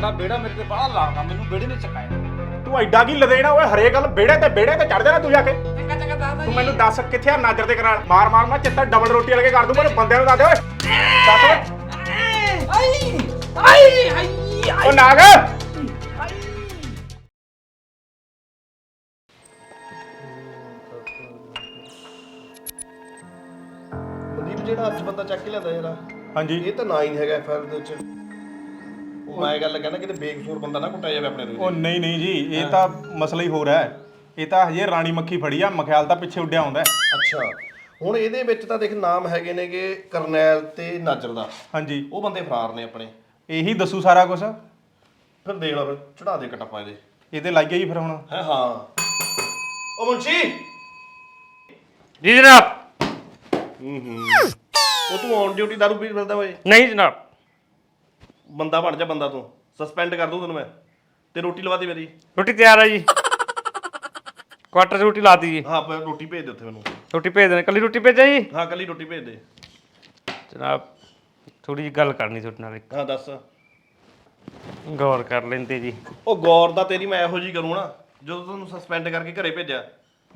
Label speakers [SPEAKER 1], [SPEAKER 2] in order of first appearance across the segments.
[SPEAKER 1] ਸਾਡਾ ਬੇੜਾ ਮੇਰੇ ਤੇ ਬੜਾ ਲਾਉਂਦਾ ਮੈਨੂੰ ਬੇੜੇ ਨੇ ਚਕਾਇਆ
[SPEAKER 2] ਤੂੰ ਐਡਾ ਕੀ ਲਦੇਣਾ ਓਏ ਹਰੇ ਗੱਲ ਬੇੜੇ ਤੇ ਬੇੜੇ ਤੇ ਚੜ ਜਾਣਾ ਤੂੰ ਜਾ ਕੇ।
[SPEAKER 1] ਚੰਗਾ ਚੰਗਾ ਦੱਸਦਾ
[SPEAKER 2] ਤੂੰ ਮੈਨੂੰ ਦੱਸ ਕਿੱਥੇ ਆ ਨਾਜਰ ਦੇ ਕਰਾਲ ਮਾਰ ਮਾਰ ਮੈਂ ਚਿੱਟਾ ਡਬਲ ਰੋਟੀ ਵਾਲੇ ਕੇ ਕਰ ਦੂੰ ਮੈਨੂੰ ਬੰਦਿਆਂ ਨੂੰ ਦੱਸ ਦੇ ਓਏ। ਦੱਸ ਓਏ
[SPEAKER 1] ਆਈ ਆਈ ਆਈ
[SPEAKER 2] ਓ ਨਾਗ।
[SPEAKER 3] ਮਨਦੀਪ ਜਿਹੜਾ ਅੱਜ ਬੰਦਾ ਚੱਕ ਕੇ ਲਿਆਂਦਾ ਯਾਰ
[SPEAKER 2] ਹਾਂਜੀ।
[SPEAKER 3] ਇਹ ਤਾਂ ਨਾ ਹੀ ਹੈਗਾ ਐਫਆਰ ਦੇ ਵਿੱਚ। ਮੈਂ ਗੱਲ ਕਹਿੰਦਾ ਕਿਤੇ ਬੇਕਸੂਰ ਬੰਦਾ ਨਾ ਕੁੱਟਿਆ ਜਾਵੇ ਆਪਣੇ
[SPEAKER 2] ਉਹ ਨਹੀਂ ਨਹੀਂ ਜੀ ਇਹ ਤਾਂ ਮਸਲਾ ਹੀ ਹੋ ਰਿਹਾ ਹੈ। ਇਹ ਤਾਂ ਹਜੇ ਰਾਣੀ ਮੱਖੀ ਫੜੀ ਆ ਮਖਿਆਲ ਤਾਂ ਪਿੱਛੇ ਉੱਡਿਆ ਆਉਂਦਾ ਹੈ।
[SPEAKER 3] ਅੱਛਾ। ਹੁਣ ਇਹਦੇ ਵਿੱਚ ਤਾਂ ਦੇਖ ਨਾਮ ਹੈਗੇ ਨੇਗੇ ਕਰਨੈਲ ਤੇ ਨਾਜਰ ਦਾ।
[SPEAKER 2] ਹਾਂਜੀ।
[SPEAKER 3] ਉਹ ਬੰਦੇ ਫਰਾਰ ਨੇ ਆਪਣੇ।
[SPEAKER 2] ਇਹੀ ਦੱਸੂ ਸਾਰਾ ਕੁਝ
[SPEAKER 3] ਫਿਰ ਦੇਖ ਲਓ ਫਿਰ ਚੜਾ ਦੇ ਕਟਾਪਾ ਇਹਦੇ।
[SPEAKER 2] ਇਹਦੇ ਲੱਗ ਗਿਆ ਜੀ ਫਿਰ ਹੁਣ।
[SPEAKER 3] ਹੈ ਹਾਂ। ਉਹ ਮੁੰਸ਼ੀ
[SPEAKER 4] ਜੀ ਜਨਾਬ।
[SPEAKER 3] ਉਹ ਤੂੰ ਔਨ ਡਿਊਟੀ ਦਾਰੂ ਪੀ ਫਿਰਦਾ ਓਏ।
[SPEAKER 4] ਨਹੀਂ ਜਨਾਬ।
[SPEAKER 3] ਬੰਦਾ ਬਣ ਜਾ ਬੰਦਾ ਤੂੰ। ਸਸਪੈਂਡ ਕਰ ਦੂੰ ਤੈਨੂੰ ਮੈਂ। ਤੇ ਰੋਟੀ ਲਵਾ ਦੇ ਮੇਰੀ।
[SPEAKER 4] ਰੋਟੀ ਤਿਆਰ ਹੈ ਜੀ। ਕੁਆਟਰ 'ਚ ਰੋਟੀ ਲਾ ਦੀ ਜੀ।
[SPEAKER 3] ਹਾਂ ਪਰ ਰੋਟੀ ਭੇਜ ਦੇ ਉੱਥੇ ਮੈਨੂੰ।
[SPEAKER 4] ਰੋਟੀ ਭੇਜ ਦੇਣਾ। ਕੱਲੀ ਰੋਟੀ ਭੇਜਾਂ ਜੀ?
[SPEAKER 3] ਹਾਂ ਕੱਲੀ ਰੋਟੀ ਭੇਜ ਦੇ।
[SPEAKER 4] ਜਨਾਬ ਥੋੜੀ ਜਿਹੀ ਗੱਲ ਕਰਨੀ ਤੁਹਾਡੇ ਨਾਲ ਇੱਕ।
[SPEAKER 3] ਹਾਂ ਦੱਸ।
[SPEAKER 4] ਗੌਰ ਕਰ ਲੈਂਦੇ ਜੀ।
[SPEAKER 3] ਉਹ ਗੌਰ ਦਾ ਤੇਰੀ ਮੈਂ ਇਹੋ ਜੀ ਕਰੂੰ ਨਾ ਜਦੋਂ ਤੁਹਾਨੂੰ ਸਸਪੈਂਡ ਕਰਕੇ ਘਰੇ ਭੇਜਿਆ।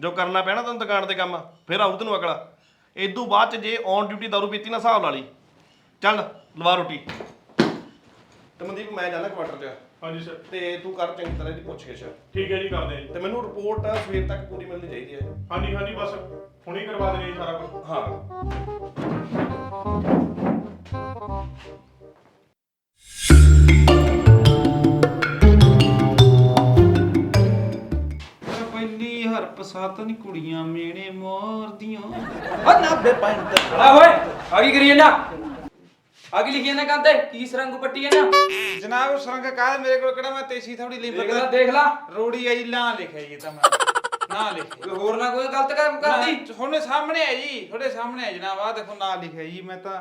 [SPEAKER 3] ਜੋ ਕਰਨਾ ਪੈਣਾ ਤੁਹਾਨੂੰ ਦੁਕਾਨ ਤੇ ਕੰਮ ਫਿਰ ਆਊ ਤੈਨੂੰ ਅਕਲ। ਇਦੋਂ ਬਾਅਦ ਚ ਜੇ ਔਨ ਡਿਊਟੀ ਦਾਰੂ ਪੀਤੀ ਨਾ ਹਿਸਾਬ ਲਾ ਲਈ। ਚੱਲ ਲਵਾ ਰੋਟੀ। ਤੇ ਮਨਦੀਪ ਮੈਂ ਜਾਣਾ ਕੁਆਟਰ ਚ।
[SPEAKER 2] ਹਾਂਜੀ ਸਰ।
[SPEAKER 3] ਤੇ ਤੂੰ ਕਰ ਚੰਗੀ ਤਰ੍ਹਾਂ ਦੀ ਪੁੱਛ ਗਿੱਛ
[SPEAKER 2] ਠੀਕ ਹੈ ਜੀ ਕਰਦੇ
[SPEAKER 3] ਤੇ ਮੈਨੂੰ ਰਿਪੋਰਟ ਸਵੇਰ ਤੱਕ ਪੂਰੀ ਮਿਲਣੀ ਚਾਹੀਦੀ ਹੈ।
[SPEAKER 2] ਹਾਂਜੀ ਹਾਂਜੀ ਬਸ ਹੁਣੀ ਕਰਵਾ ਦੇਣੀ ਜੀ ਸਾਰਾ ਕੁਝ
[SPEAKER 3] ਹਾਂ।
[SPEAKER 1] ਪਹਿਲੀ ਹਰਪ ਸਤ ਨਹੀਂ ਕੁੜੀਆਂ ਮੇਣੇ ਮੋਰਦੀਆਂ। ਓ ਨਾਬੇ ਪੈਂਟ ਖੜਾ ਹੋਏ
[SPEAKER 5] ਆ ਕੀ ਕਰੀ ਜਾਂਦਾ? ਆ ਕੀ ਲਿਖੀ ਜਾਂਦਾ ਕੰਤੇ ਕੀ ਸਰੰਗ ਪੱਟੀ ਜਾਂਦਾ
[SPEAKER 1] ਜਨਾਬ ਸੁਰੰਗ ਕਾਹ ਮੇਰੇ ਕੋਲ ਕਿਹੜਾ ਮੈਂ ਤੇਸੀ ਥੋੜੀ
[SPEAKER 5] ਦੇਖ ਲੈ ਦੇਖ ਲਾ।
[SPEAKER 1] ਰੋੜੀ ਆਈ ਲਾਂ ਲਿਖਿਆ ਜੀ ਤਾਂ ਮੈਂ। ਨਾ ਲਿਖਿਆ।
[SPEAKER 5] ਕੋਈ ਹੋਰ ਨਾ ਕੋਈ ਗਲਤ ਕੰਮ ਕਰਦੀ?
[SPEAKER 1] ਤੁਹਾਡੇ ਸਾਹਮਣੇ ਹੈ ਜੀ ਤੁਹਾਡੇ ਸਾਹਮਣੇ ਹੈ ਜਨਾਬ ਆ ਦੇਖੋ ਨਾਂ ਲਿਖਿਆ ਜੀ ਮੈਂ ਤਾਂ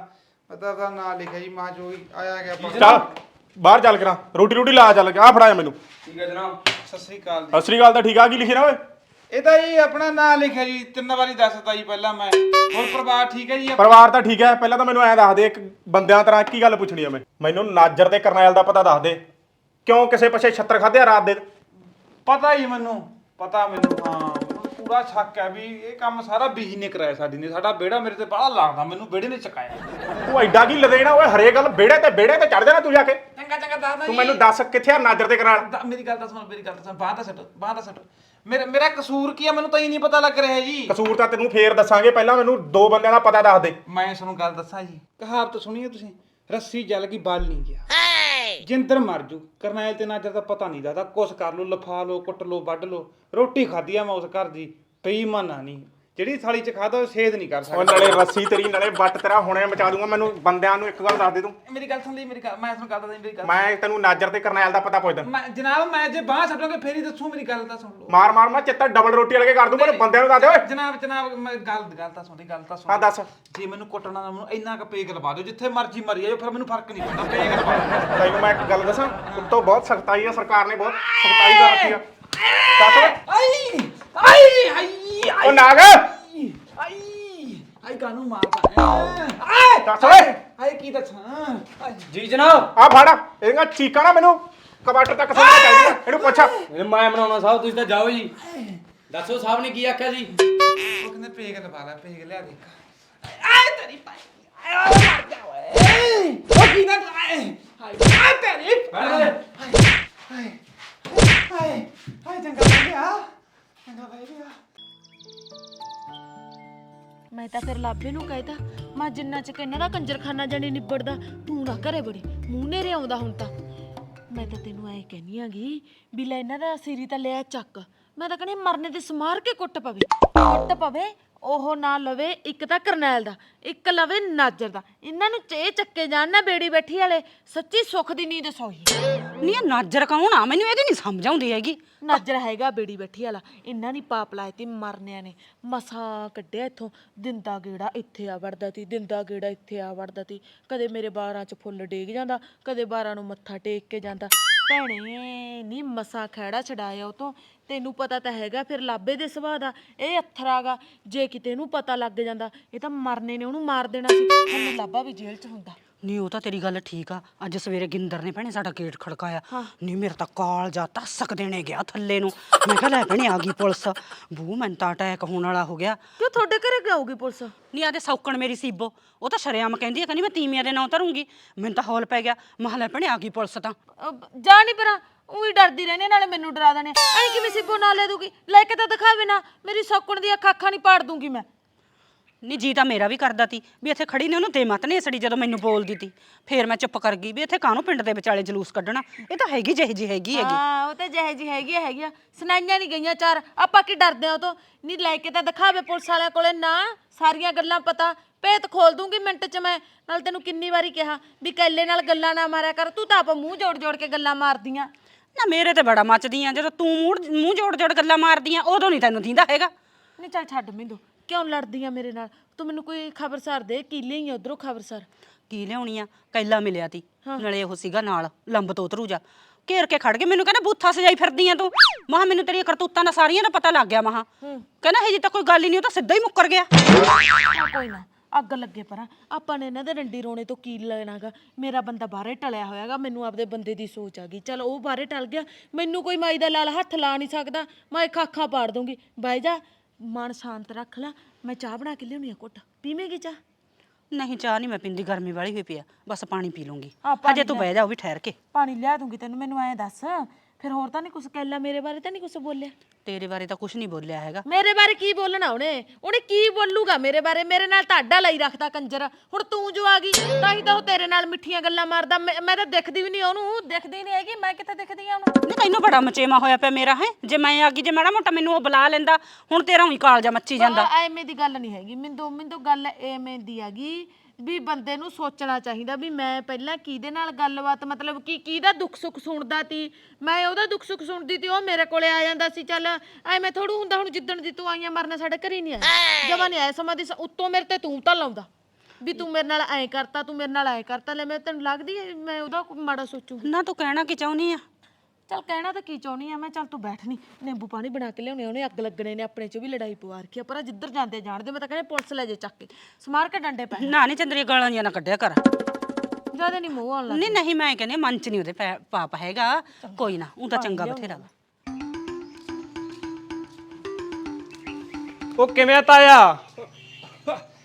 [SPEAKER 1] ਪਤਾ ਤਾਂ ਨਾਂ ਲਿਖਿਆ ਜੀ ਮਾਂ ਜੋ ਵੀ ਆਇਆ ਗਿਆ ਆਪਾਂ
[SPEAKER 2] ਚੱਲ ਬਾਹਰ ਚੱਲ ਕਰਾਂ ਰੋਟੀ ਰੋਟੀ ਲਾ ਚੱਲ ਆ ਫੜਾਇਆ ਮੈਨੂੰ।
[SPEAKER 5] ਠੀਕ ਹੈ ਜਨਾਬ।
[SPEAKER 1] ਸਤਿ ਸ੍ਰੀ ਅਕਾਲ ਜੀ।
[SPEAKER 2] ਸਤਿ ਸ੍ਰੀ ਅਕਾਲ ਤਾਂ ਠੀਕ ਆ ਕੀ ਲਿਖੀ ਨਾ ਓਏ?
[SPEAKER 1] ਇਹ ਤਾਂ ਜੀ ਆਪਣਾ ਨਾਂ ਲਿਖਿਆ ਜੀ ਤਿੰਨ ਵਾਰੀ ਦੱਸਤਾ ਜੀ ਪਹਿਲਾਂ ਮੈਂ। ਹੋਰ ਪਰਿਵਾਰ ਠੀਕ ਹੈ ਜੀ ਆਪਣਾ?
[SPEAKER 2] ਪਰਿਵਾਰ ਤਾਂ ਠੀਕ ਹੈ ਪਹਿਲਾਂ ਤਾਂ ਮੈਨੂੰ ਐਂ ਦੱਸ ਦੇ ਇੱਕ ਬੰਦਿਆਂ ਤਰ੍ਹਾਂ ਕੀ ਗੱਲ ਪੁੱਛਣੀ ਆ ਮੈਂ? ਮੈਨੂੰ ਨਾਜਰ ਤੇ ਕਰਨੈਲ ਦਾ ਪਤਾ ਦੱਸ ਦੇ। ਕਿਉਂ ਕਿਸੇ ਪਿੱਛੇ ਛੱਤਰ ਖਾਧਿਆ ਰਾਤ ਦੇ?
[SPEAKER 1] ਪਤਾ ਹੀ ਮੈਨੂੰ ਪਤਾ ਮੈਨੂੰ ਹਾਂ। ਮੈਨੂੰ ਪੂਰਾ ਸ਼ੱਕ ਹੈ ਵੀ ਇਹ ਕੰਮ ਸਾਰਾ ਬੀਜੀ ਨੇ ਕਰਾਇਆ ਸਾਡੀ ਨੇ। ਸਾਡਾ ਬੇੜਾ ਮੇਰੇ ਤੇ ਬੜਾ ਲੱਗਦਾ ਮੈਨੂੰ ਬੇੜੇ ਨੇ ਚਕਾਇਆ।
[SPEAKER 2] ਤੂੰ ਐਡਾ ਕੀ ਲਦੇਣਾ ਓਏ ਹਰੇ ਗੱਲ ਬੇੜੇ ਤੇ ਬੇੜੇ ਤੇ ਚੜ ਜਾਣਾ ਤੂੰ ਜਾ ਕੇ।
[SPEAKER 1] ਚੰਗਾ ਚੰਗਾ ਦੱਸਦਾ
[SPEAKER 2] ਤੂੰ ਮੈਨੂੰ ਦੱਸ ਕਿੱਥੇ ਆ ਨਾਜਰ ਦੇ ਕਰਾਲ
[SPEAKER 1] ਦਾ- ਮੇਰੀ ਗੱਲ ਤਾਂ ਸੁਣ ਮੇਰੀ ਗੱਲ ਤਾਂ ਸੁਣ ਬਾਹ ਤਾਂ ਛੱਡ ਬਾਹ ਤਾਂ ਛੱਡ ਮੇਰਾ ਮੇਰਾ ਕਸੂਰ ਕੀ ਆ? ਮੈਨੂੰ ਤਾਂ ਹੀ ਨਹੀਂ ਪਤਾ ਲੱਗ ਰਿਹਾ ਜੀ।
[SPEAKER 2] ਕਸੂਰ ਤਾਂ ਤੈਨੂੰ ਫੇਰ ਦੱਸਾਂਗੇ ਪਹਿਲਾਂ ਮੈਨੂੰ ਦੋ ਬੰਦਿਆਂ ਦਾ ਪਤਾ ਦੱਸ ਦੇ।
[SPEAKER 1] ਮੈਂ ਤੁਹਾਨੂੰ ਗੱਲ ਦੱਸਾਂ ਜੀ। ਕਹਾਵਤ ਸੁਣੀਏ ਤੁਸੀਂ? ਰੱਸੀ ਜਲ ਗਈ ਬਲ ਨਹੀਂ ਗਿਆ। ਜਿੰਦਰ ਮਰ ਜੂ। ਕਰਨੈਲ ਤੇ ਨਾਜਰ ਦਾ ਪਤਾ ਨਹੀਂ ਦਾਦਾ ਕੁਛ ਕਰ ਲੋ ਲਫਾ ਲੋ ਕੁੱਟ ਲੋ ਵੱਢ ਲੋ ਰੋਟੀ ਖਾਧੀ ਆ ਮੈਂ ਉਸ ਘਰ ਦੀ। ਬੇਈਮਾਨਾ ਨਹੀਂ। ਜਿਹੜੀ ਥਾਲੀ ਚ ਖਾਦਾ ਉਹ ਸੇਧ ਨਹੀਂ ਕਰ
[SPEAKER 2] ਉਹ
[SPEAKER 1] ਸਕਦਾ
[SPEAKER 2] ਨਾਲੇ ਰੱਸੀ ਤੇਰੀ ਨਾਲੇ ਵੱਟ ਤੇਰਾ ਹੁਣੇ ਮਚਾ ਦੂੰਗਾ ਮੈਨੂੰ ਬੰਦਿਆਂ ਨੂੰ ਇੱਕ ਗੱਲ ਦੱਸ ਦੇ ਤੂੰ।
[SPEAKER 1] ਮੇਰੀ ਗੱਲ ਸੁਣ ਲਈ ਮੇਰੀ ਗੱਲ ਮੈਂ ਤੁਹਾਨੂੰ ਗੱਲ ਦੱਸਦਾ ਮੇਰੀ ਗੱਲ
[SPEAKER 2] ਮੈਂ ਤੈਨੂੰ ਨਾਜਰ ਤੇ ਕਰਨੈਲ ਦਾ ਪਤਾ ਪੁੱਛਦਾ।
[SPEAKER 1] ਮੈਂ ਜਨਾਬ ਮੈਂ ਜੇ ਬਾਹ ਛੱਡੋਗੇ ਫੇਰ ਹੀ ਦੱਸੂ ਮੇਰੀ ਗੱਲ ਤਾਂ ਸੁਣ ਲਓ।
[SPEAKER 2] ਮਾਰ ਮਾਰ ਮੈਂ ਚਿੱਟਾ ਡਬਲ ਰੋਟੀ ਵਾਲੇ ਕੇ ਕਰ ਦੂੰ ਮੈਨੂੰ ਬੰਦਿਆਂ ਨੂੰ ਦੱਸ ਦੇ ਓਏ।
[SPEAKER 1] ਜਨਾਬ ਜਨਾਬ ਮੈਂ ਗੱਲ ਗੱਲ ਤਾਂ ਸੁਣੀ ਗੱਲ ਤਾਂ ਸੁਣ
[SPEAKER 2] ਹਾਂ ਦੱਸ।
[SPEAKER 1] ਜੇ ਮੈਨੂੰ ਕੁੱਟਣਾ ਨਾ ਮੈਨੂੰ ਇੰਨਾ ਕ ਪੇਗ ਲਵਾ ਦਿਓ ਜਿੱਥੇ ਮਰਜ਼ੀ ਮਰੀ ਜਾਓ ਫਿਰ ਮੈਨੂੰ ਫ਼ਰਕ ਨਹੀਂ ਪੈਂਦਾ ਪੇਗ ਲਵਾ ਦਿਓ।
[SPEAKER 2] ਤੈਨੂੰ ਮੈਂ ਇੱਕ ਗੱਲ ਦੱਸਾਂ ਉੱਤੋਂ ਬਹੁਤ ਸਖਤਾਈ ਆ ਸਰਕਾਰ ਨੇ ਬਹੁਤ ਸਖਤਾਈ ਕਰ ਰੱਖੀ ਆ ਦੱਸ। ਓਏ
[SPEAKER 1] ਆਈ ਆਈ ਆਈ
[SPEAKER 2] ਉਹ ਨਾਗ।
[SPEAKER 1] ਆਈ ਆਈ ਕਾਨੂੰ ਮਾਰਦਾ ਆਏ
[SPEAKER 2] ਦੱਸ ਓਏ।
[SPEAKER 1] ਆਏ ਕੀ ਦੱਸਾਂ? ਆਏ।
[SPEAKER 5] ਜੀ ਜਨਾਬ।
[SPEAKER 2] ਆ ਫੜ ਇਹਦੀਆਂ ਚੀਕਾਂ ਨਾ ਮੈਨੂੰ। ਕਵਾਟਰ ਤੱਕ ਸੁਣਨਾ ਚਾਹੀਦੀ ਇਹਨੂੰ ਪੁੱਛ।
[SPEAKER 5] ਇਹ ਮੈਂ ਬਣਾਉਣਾ ਸਾਹਿਬ ਤੁਸੀਂ ਤਾਂ ਜਾਓ ਜੀ। ਦੱਸੋ ਸਾਹਿਬ ਨੇ ਕੀ ਆਖਿਆ ਜੀ?
[SPEAKER 1] ਉਹ ਕਹਿੰਦੇ ਪੇਗ ਲਵਾ ਲੈ ਪੇਗ ਲਿਆ ਦੇ ਆਏ ਤੇਰੀ ਪਾਈ ਆਏ ਉਹ ਮਰ ਜਾ ਓਏ। ਉਹ ਕੀ ਨਾ ਆਏ ਹਾਏ ਆ ਤੇਰੀ ਹਾਏ ਹਾਏ ਹਾਏ ਹਾਏ ਚੰਗਾ ਬਹਿ ਗਿਆ ਚੰਗਾ ਬਹਿ ਗਿਆ
[SPEAKER 6] ਮੈਂ ਤਾਂ ਫਿਰ ਲਾਭੇ ਨੂੰ ਕਹਿਤਾ ਮੈਂ ਜਿੰਨਾ ਚ ਇਹਨਾਂ ਦਾ ਕੰਜਰਖਾਨਾ ਜਣੀ ਨਿਬੜਦਾ, ਤੂੰ ਨਾ ਘਰੇ ਬੜੀ ਮੂੰਹ ਨੇਰੇ ਆਉਂਦਾ ਹੁਣ ਤਾਂ। ਮੈਂ ਤਾਂ ਤੈਨੂੰ ਐ ਕਹਿਨੀ ਆਗੀ ਵੀ ਲੈ ਇਹਨਾਂ ਦਾ ਸਿਰੀ ਤਾਂ ਲਿਆ ਚੱਕ, ਮੈਂ ਤਾਂ ਕਹਿੰਦੀ ਮਰਨੇ ਤੇ ਸਮਾਰ ਕੇ ਕੁੱਟ ਪਵੇ। ਕੁੱਟ ਪਵੇ, ਉਹ ਨਾ ਲਵੇ ਇੱਕ ਤਾਂ ਕਰਨੈਲ ਦਾ, ਇੱਕ ਲਵੇ ਨਾਜਰ ਦਾ। ਇਹਨਾਂ ਨੂੰ ਚੇ ਚੱਕੇ ਜਾਣ ਨਾ ਬੇੜੀ ਬੈਠੀ ਵਾਲੇ, ਸੱਚੀ ਸੁੱਖ ਦੀ ਨੀਂਦ ਸੋਈ
[SPEAKER 7] ਨਹੀਂ, ਇਹ ਨਾਜਰ ਕੌਣ ਆ? ਮੈਨੂੰ ਇਹਦੀ ਨਹੀਂ ਸਮਝ ਆਉਂਦੀ ਹੈਗੀ।
[SPEAKER 6] ਨਾਜਰ ਹੈਗਾ ਬੇੜੀ ਬੈਠੀ ਵਾਲਾ। ਇਹਨਾਂ ਦੀ ਪਾਪ ਲਾਏ ਤੇ ਮਰਨਿਆਂ ਨੇ। ਮਸਾ ਕੱਢਿਆ ਇੱਥੋਂ। ਦਿੰਦਾ ਗੇੜਾ ਇੱਥੇ ਆ ਵੜਦਾ ਤੀ, ਦਿੰਦਾ ਗੇੜਾ ਇੱਥੇ ਆ ਵੜਦਾ ਤੀ। ਕਦੇ ਮੇਰੇ ਬਾਰਾਂ 'ਚ ਫੁੱਲ ਡੇਗ ਜਾਂਦਾ, ਕਦੇ ਬਾਰਾਂ ਨੂੰ ਮੱਥਾ ਟੇਕ ਕੇ ਜਾਂਦਾ। ਭੈਣੇ, ਨੀ ਮਸਾ ਖਹਿੜਾ ਛਡਾਇਆ ਉਹ ਤੋਂ। ਤੈਨੂੰ ਪਤਾ ਤਾਂ ਹੈਗਾ, ਫਿਰ ਲਾਬੇ ਦੇ ਸੁਭਾਅ ਦਾ। ਇਹ ਅਥਰਾਗਾ ਜੇ ਕਿਤੇ ਇਹਨੂੰ ਪਤਾ ਲੱਗ ਜਾਂਦਾ, ਇਹ ਤਾਂ ਮਰਨੇ ਨੇ ਉਹਨੂੰ ਮਾਰ ਦੇਣਾ ਸੀ। ਹੁਣ ਲਾਬਾ ਵੀ ਜੇਲ੍ਹ 'ਚ ਹੁੰਦਾ।
[SPEAKER 7] ਨਹੀਂ ਉਹ ਤਾਂ ਤੇਰੀ ਗੱਲ ਠੀਕ ਆ। ਅੱਜ ਸਵੇਰੇ ਗਿੰਦਰ ਨੇ ਭੈਣੇ ਸਾਡਾ ਗੇਟ ਖੜਕਾਇਆ। ਨਹੀਂ ਮੇਰਾ ਤਾਂ ਕਾਲ ਜਾ ਤਸਕ ਦੇਣੇ ਗਿਆ ਥੱਲੇ ਨੂੰ। ਮੈਂ ਕਿਹਾ ਲੈ ਭੈਣੇ ਆ ਗਈ ਪੁਲਿਸ। ਬੂ ਮੈਨੂੰ ਤਾਂ ਅਟੈਕ ਹੋਣ ਵਾਲਾ ਹੋ ਗਿਆ।
[SPEAKER 6] ਕਿਉਂ ਤੁਹਾਡੇ ਘਰੇ ਜਾਊਗੀ ਪੁਲਿਸ?
[SPEAKER 7] ਨਹੀਂ ਆਦੇ ਸੌਕਣ ਮੇਰੀ ਸੀਬੋ। ਉਹ ਤਾਂ ਸ਼ਰਿਆਮ ਕਹਿੰਦੀ ਆ ਕਹਿੰਦੀ ਮੈਂ ਤੀਮੀਆਂ ਦੇ ਨਾਂ ਧਰੂੰਗੀ। ਮੈਨੂੰ ਤਾਂ ਹੌਲ ਪੈ ਗਿਆ। ਮਹਾਂ ਲੈ ਭੈਣੇ ਆ ਗਈ ਪੁਲਿਸ ਤਾਂ।
[SPEAKER 6] ਜਾ ਨਹੀਂ ਪਰਾਂ। ਉਹੀ ਡਰਦੀ ਰਹਿੰਦੀ ਨਾਲੇ ਮੈਨੂੰ ਡਰਾ ਦੇਣੇ। ਐਂ ਕਿਵੇਂ ਸਿੱਬੋ ਨਾਲ ਲੈ ਦੂਗੀ ਲੈ ਕੇ ਤਾਂ ਦਿਖਾਵੇ ਨਾ। ਮੇਰੀ ਸੌਕਣ ਦੀ ਅੱਖ ਅੱਖਾਂ ਨਹੀਂ ਪਾੜ ਦੂੰਗੀ ਮੈਂ।
[SPEAKER 7] ਨਹੀਂ ਜੀ ਤਾਂ ਮੇਰਾ ਵੀ ਕਰਦਾ ਤੀ ਵੀ ਇੱਥੇ ਖੜੀ ਨੇ ਉਹਨੂੰ ਦੇ ਮਤ ਨਹੀਂ ਸੜੀ ਜਦੋਂ ਮੈਨੂੰ ਬੋਲਦੀ ਤੀ ਫੇਰ ਮੈਂ ਚੁੱਪ ਕਰ ਗਈ ਵੀ ਇੱਥੇ ਕਾਹਨੂੰ ਪਿੰਡ ਦੇ ਵਿਚਾਲੇ ਜਲੂਸ ਕੱਢਣਾ? ਇਹ ਤਾਂ ਹੈਗੀ ਜਿਹੀ ਜੀ ਹੈਗੀ ਹੈਗੀ।
[SPEAKER 6] ਹਾਂ ਉਹ ਤਾਂ ਜਿਹੇ ਜੀ ਹੈਗੀ ਆ, ਹੈਗੀ ਆ। ਸੁਣਾਈਆਂ ਨਹੀਂ ਗਈਆਂ ਚਾਰ। ਆਪਾਂ ਕੀ ਡਰਦੇ ਆ ਉਹ ਤੋਂ? ਨਹੀਂ ਲੈ ਕੇ ਤਾਂ ਦਿਖਾਵੇ ਪੁਲਿਸ ਵਾਲਿਆਂ ਕੋਲੇ ਨਾ। ਸਾਰੀਆਂ ਗੱਲਾਂ ਪਤਾ। ਭੇਤ ਖੋਲ ਦੂੰਗੀ ਮਿੰਟ 'ਚ ਮੈਂ। ਨਾਲ ਤੈਨੂੰ ਕਿੰਨੀ ਵਾਰੀ ਕਿਹਾ ਵੀ ਕੱਲੇ ਨਾਲ ਗੱਲਾਂ ਨਾ ਮਾਰਿਆ ਕਰ। ਤੂੰ ਤਾਂ ਆਪ ਮੂੰਹ ਜੋੜ ਜੋੜ ਕੇ ਗੱਲਾਂ ਮਾਰਦੀਆਂ।
[SPEAKER 7] ਨਾ ਮੇਰੇ ਤੇ ਬੜਾ ਮੱਚਦੀ ਆ ਜਦੋਂ ਤੂੰ ਮੂੰਹ ਮੂੰਹ ਜੋੜ ਜੋੜ ਗੱਲਾਂ ਮਾਰਦੀ ਆ ਉਦੋਂ ਨਹੀਂ ਤੈਨੂੰ ਦੀਂਦਾ ਹੈਗਾ।
[SPEAKER 6] ਨਹੀਂ ਚੱਲ ਛੱਡ ਮਿੰਦੋ ਕਿਉਂ ਲੜਦੀ ਆ ਮੇਰੇ ਨਾਲ? ਤੂੰ ਮੈਨੂੰ ਕੋਈ ਖਬਰਸਾਰ ਦੇ ਕੀ ਲਈ ਉਧਰੋਂ ਖਬਰਸਾਰ।
[SPEAKER 7] ਕੀ ਲਿਆਉਣੀ ਆ? ਕੈਲਾ ਮਿਲਿਆ ਤੀ। ਨਾਲੇ ਉਹ ਸੀਗਾ ਨਾਲ ਲੰਬ ਤੋਂ ਉਤਰੂ ਜਾ। ਘੇਰ ਕੇ ਖੜ ਕੇ ਮੈਨੂੰ ਕਹਿੰਦਾ ਬੂਥਾ ਸਜਾਈ ਫਿਰਦੀ ਆ ਤੂੰ? ਮਹਾ ਮੈਨੂੰ ਤੇਰੀਆਂ ਕਰਤੂਤਾਂ ਦਾ ਸਾਰੀਆਂ ਦਾ ਪਤਾ ਲੱਗ ਗਿਆ ਮਹਾ। ਕਹਿੰਦਾ ਹਜੇ ਤਾਂ ਕੋਈ ਗੱਲ ਹੀ ਨਹੀਂ ਉਹ ਤਾਂ ਸਿੱਧਾ ਹੀ ਮੁੱਕਰ ਗਿਆ।
[SPEAKER 6] ਕੋਈ ਨਾ ਅੱਗ ਲੱਗੇ ਪਰਾਂ। ਆਪਾਂ ਨੇ ਇਹਨਾਂ ਦੇ ਰੰਡੀ ਰੋਣੇ ਤੋਂ ਕੀ ਲੈਣਾਗਾ। ਮੇਰਾ ਬੰਦਾ ਬਾਹਰੇ ਟਲਿਆ ਹੋਇਆਗਾ ਮੈਨੂੰ ਆਪਦੇ ਬੰਦੇ ਦੀ ਸੋਚ ਆ ਗਈ। ਚਲ ਉਹ ਬਾਹਰੇ ਟਲ ਗਿਆ। ਮੈਨੂੰ ਕੋਈ ਮਾਈ ਦਾ ਲਾਲ ਹੱਥ ਲਾ ਨਹੀਂ ਸਕਦਾ। ਮੈਂ ਖਾਖਾਂ ਪਾੜ ਦੂੰਗੀ ਬਾਈ ਜਾ ਮਨ ਸ਼ਾਂਤ ਰੱਖ ਲੈ ਮੈਂ ਚਾਹ ਬਣਾ ਕੇ ਲਿਆਉਣੀ ਆ ਘੁੱਟ। ਪੀਵੇਂਗੀ ਚਾਹ?
[SPEAKER 7] ਨਹੀਂ ਚਾਹ ਨਹੀਂ ਮੈਂ ਪਿੰਦੀ ਗਰਮੀ ਵਾਲੀ ਹੋਈ ਪਈ ਆ। ਬਸ ਪਾਣੀ ਪੀ ਲੂੰਗੀ। ਹਜੇ ਤੂੰ ਬਹਿ ਜਾ ਉਹ ਵੀ ਠਹਿਰ ਕੇ।
[SPEAKER 6] ਪਾਣੀ ਲਿਆ ਦੂੰਗੀ ਤੈਨੂੰ ਮੈਨੂੰ ਐਂ ਦੱਸ। ਫਿਰ ਹੋਰ ਤਾਂ ਨਹੀਂ ਕੁਛ ਕਹਿਲਾ ਮੇਰੇ ਬਾਰੇ ਤਾਂ ਨਹੀਂ ਕੁਛ ਬੋਲਿਆ।
[SPEAKER 7] ਤੇਰੇ ਬਾਰੇ ਤਾਂ ਕੁਝ ਨਹੀਂ ਬੋਲਿਆ ਹੈਗਾ।
[SPEAKER 6] ਮੇਰੇ ਬਾਰੇ ਕੀ ਬੋਲਣਾ ਉਹਨੇ? ਉਹਨੇ ਕੀ ਬੋਲੂਗਾ ਮੇਰੇ ਬਾਰੇ? ਮੇਰੇ ਨਾਲ ਤੁਹਾਡਾ ਲਈ ਰੱਖਦਾ ਕੰਜਰ। ਹੁਣ ਤੂੰ ਜੋ ਆ ਗਈ ਤਾਂ ਹੀ ਤਾਂ ਉਹ ਤੇਰੇ ਨਾਲ ਮਿੱਠੀਆਂ ਗੱਲਾਂ ਮਾਰਦਾ। ਮੈਂ ਮੈਂ ਤਾਂ ਦਿਖਦੀ ਵੀ ਨਹੀਂ ਉਹਨੂੰ ਦਿਖਦੀ ਨਹੀਂ ਹੈਗੀ ਮੈਂ ਕਿੱਥੇ ਦਿਖਦੀ ਆ ਉਹਨੂੰ?
[SPEAKER 7] ਨਹੀਂ ਤੈਨੂੰ ਬੜਾ ਮਚੇਮਾ ਹੋਇਆ ਪਿਆ ਮੇਰਾ ਹੈ? ਜੇ ਮੈਂ ਆ ਗਈ ਜੇ ਮਾੜਾ ਮੋਟਾ ਮੈਨੂੰ ਉਹ ਬੁਲਾ ਲੈਂਦਾ ਹੁਣ ਤੇਰਾ ਹੀ ਕਾਲਜਾ ਮੱਚੀ ਜਾਂਦਾ।
[SPEAKER 6] ਆ- ਐਵੇਂ ਦੀ ਗੱਲ ਨਹੀਂ ਹੈਗੀ। ਮਿੰਦੋ ਮਿੰਦੋ ਗੱਲ ਐਵੇਂ ਦੀ ਹੈਗੀ ਵੀ ਬੰਦੇ ਨੂੰ ਸੋਚਣਾ ਚਾਹੀਦਾ ਵੀ ਮੈਂ ਪਹਿਲਾਂ ਕਿਹਦੇ ਨਾਲ ਗੱਲਬਾਤ ਮਤਲਬ ਕੀ ਕਿਹਦਾ ਦੁੱਖ ਸੁੱਖ ਸੁਣਦਾ ਤੀ? ਮੈਂ ਉਹਦਾ ਦੁੱਖ ਸੁੱਖ ਸੁਣਦੀ ਤੀ ਉਹ ਮੇਰੇ ਕੋਲੇ ਆ ਜਾਂਦਾ ਸੀ ਚੱਲ ਐਵੇਂ ਥੋੜੂ ਹੁੰਦਾ ਹੁਣ ਜਿੱਦਣ ਦੀ ਤੂੰ ਆਈਆਂ ਮਰਨਾ ਸਾਡੇ ਘਰੇ ਨਹੀਂ ਆਇਆ। ਜਮਾ ਨਹੀਂ ਆਇਆ ਸਮਾਂ ਦੀ ਸ- ਉੱਤੋਂ ਮੇਰੇ ਤੇ ਤੂੰ ਤਾਂ ਲਾਉਂਦਾ। ਵੀ ਤੂੰ ਮੇਰੇ ਨਾਲ ਐਂ ਕਰਤਾ ਤੂੰ ਮੇਰੇ ਨਾਲ ਐਂ ਕਰਤਾ ਲੈ ਮੈਂ ਤੈਨੂੰ ਲੱਗਦੀ ਮੈਂ ਉਹਦਾ ਕੋਈ ਮਾੜਾ ਸੋਚੂਗੀ।
[SPEAKER 7] ਨਾ ਤੂੰ ਕਹਿਣਾ ਕੀ ਚਾਹੁੰਦੀ ਆ?
[SPEAKER 6] ਚੱਲ ਕਹਿਣਾ ਤਾਂ ਕੀ ਚਾਹੁੰਦੀ ਆ ਮੈਂ ਚੱਲ ਤੂੰ ਬੈਠ ਨਹੀਂ ਨਿੰਬੂ ਪਾਣੀ ਬਣਾ ਕੇ ਲਿਆਉਣੇ ਉਹਨੇ ਅੱਗ ਲੱਗਣੇ ਨੇ ਆਪਣੇ ਚ ਵੀ ਲੜਾਈ ਪਵਾ ਰੱਖੀ ਆ ਪਰ ਆਹ ਜਿੱਧਰ ਜਾਂਦੇ ਜਾਣਦੇ ਮੈਂ ਤਾਂ ਕਹਿੰਦੇ ਪੁਲਿਸ ਲੈ ਜੇ ਚੱਕ ਕੇ। ਸਮਾਰ ਕੇ ਡੰਡੇ ਪੈ
[SPEAKER 7] ਨਾ ਨਹੀਂ ਚੰਦਰੀ ਗਾਲਾਂ ਜੀਆਂ ਨਾ ਕੱਢਿਆ ਕਰ।
[SPEAKER 6] ਜ਼ਿਆਦਾ ਨਹੀਂ ਮੂੰਹ ਆਉਣ ਲੱਗ
[SPEAKER 7] ਨਹੀਂ ਨਹੀਂ ਮੈਂ ਕਹਿੰਦੀ ਮਨ ਚ ਨਹੀਂ ਉਹਦੇ ਪੈ- ਪਾਪ ਹੈਗਾ। ਕੋਈ ਨਾ ਉਹ ਤਾਂ ਚੰਗਾ ਬਥੇਰਾ ਵਾ।
[SPEAKER 8] ਉਹ ਕਿਵੇਂ ਆ ਤਾਇਆ?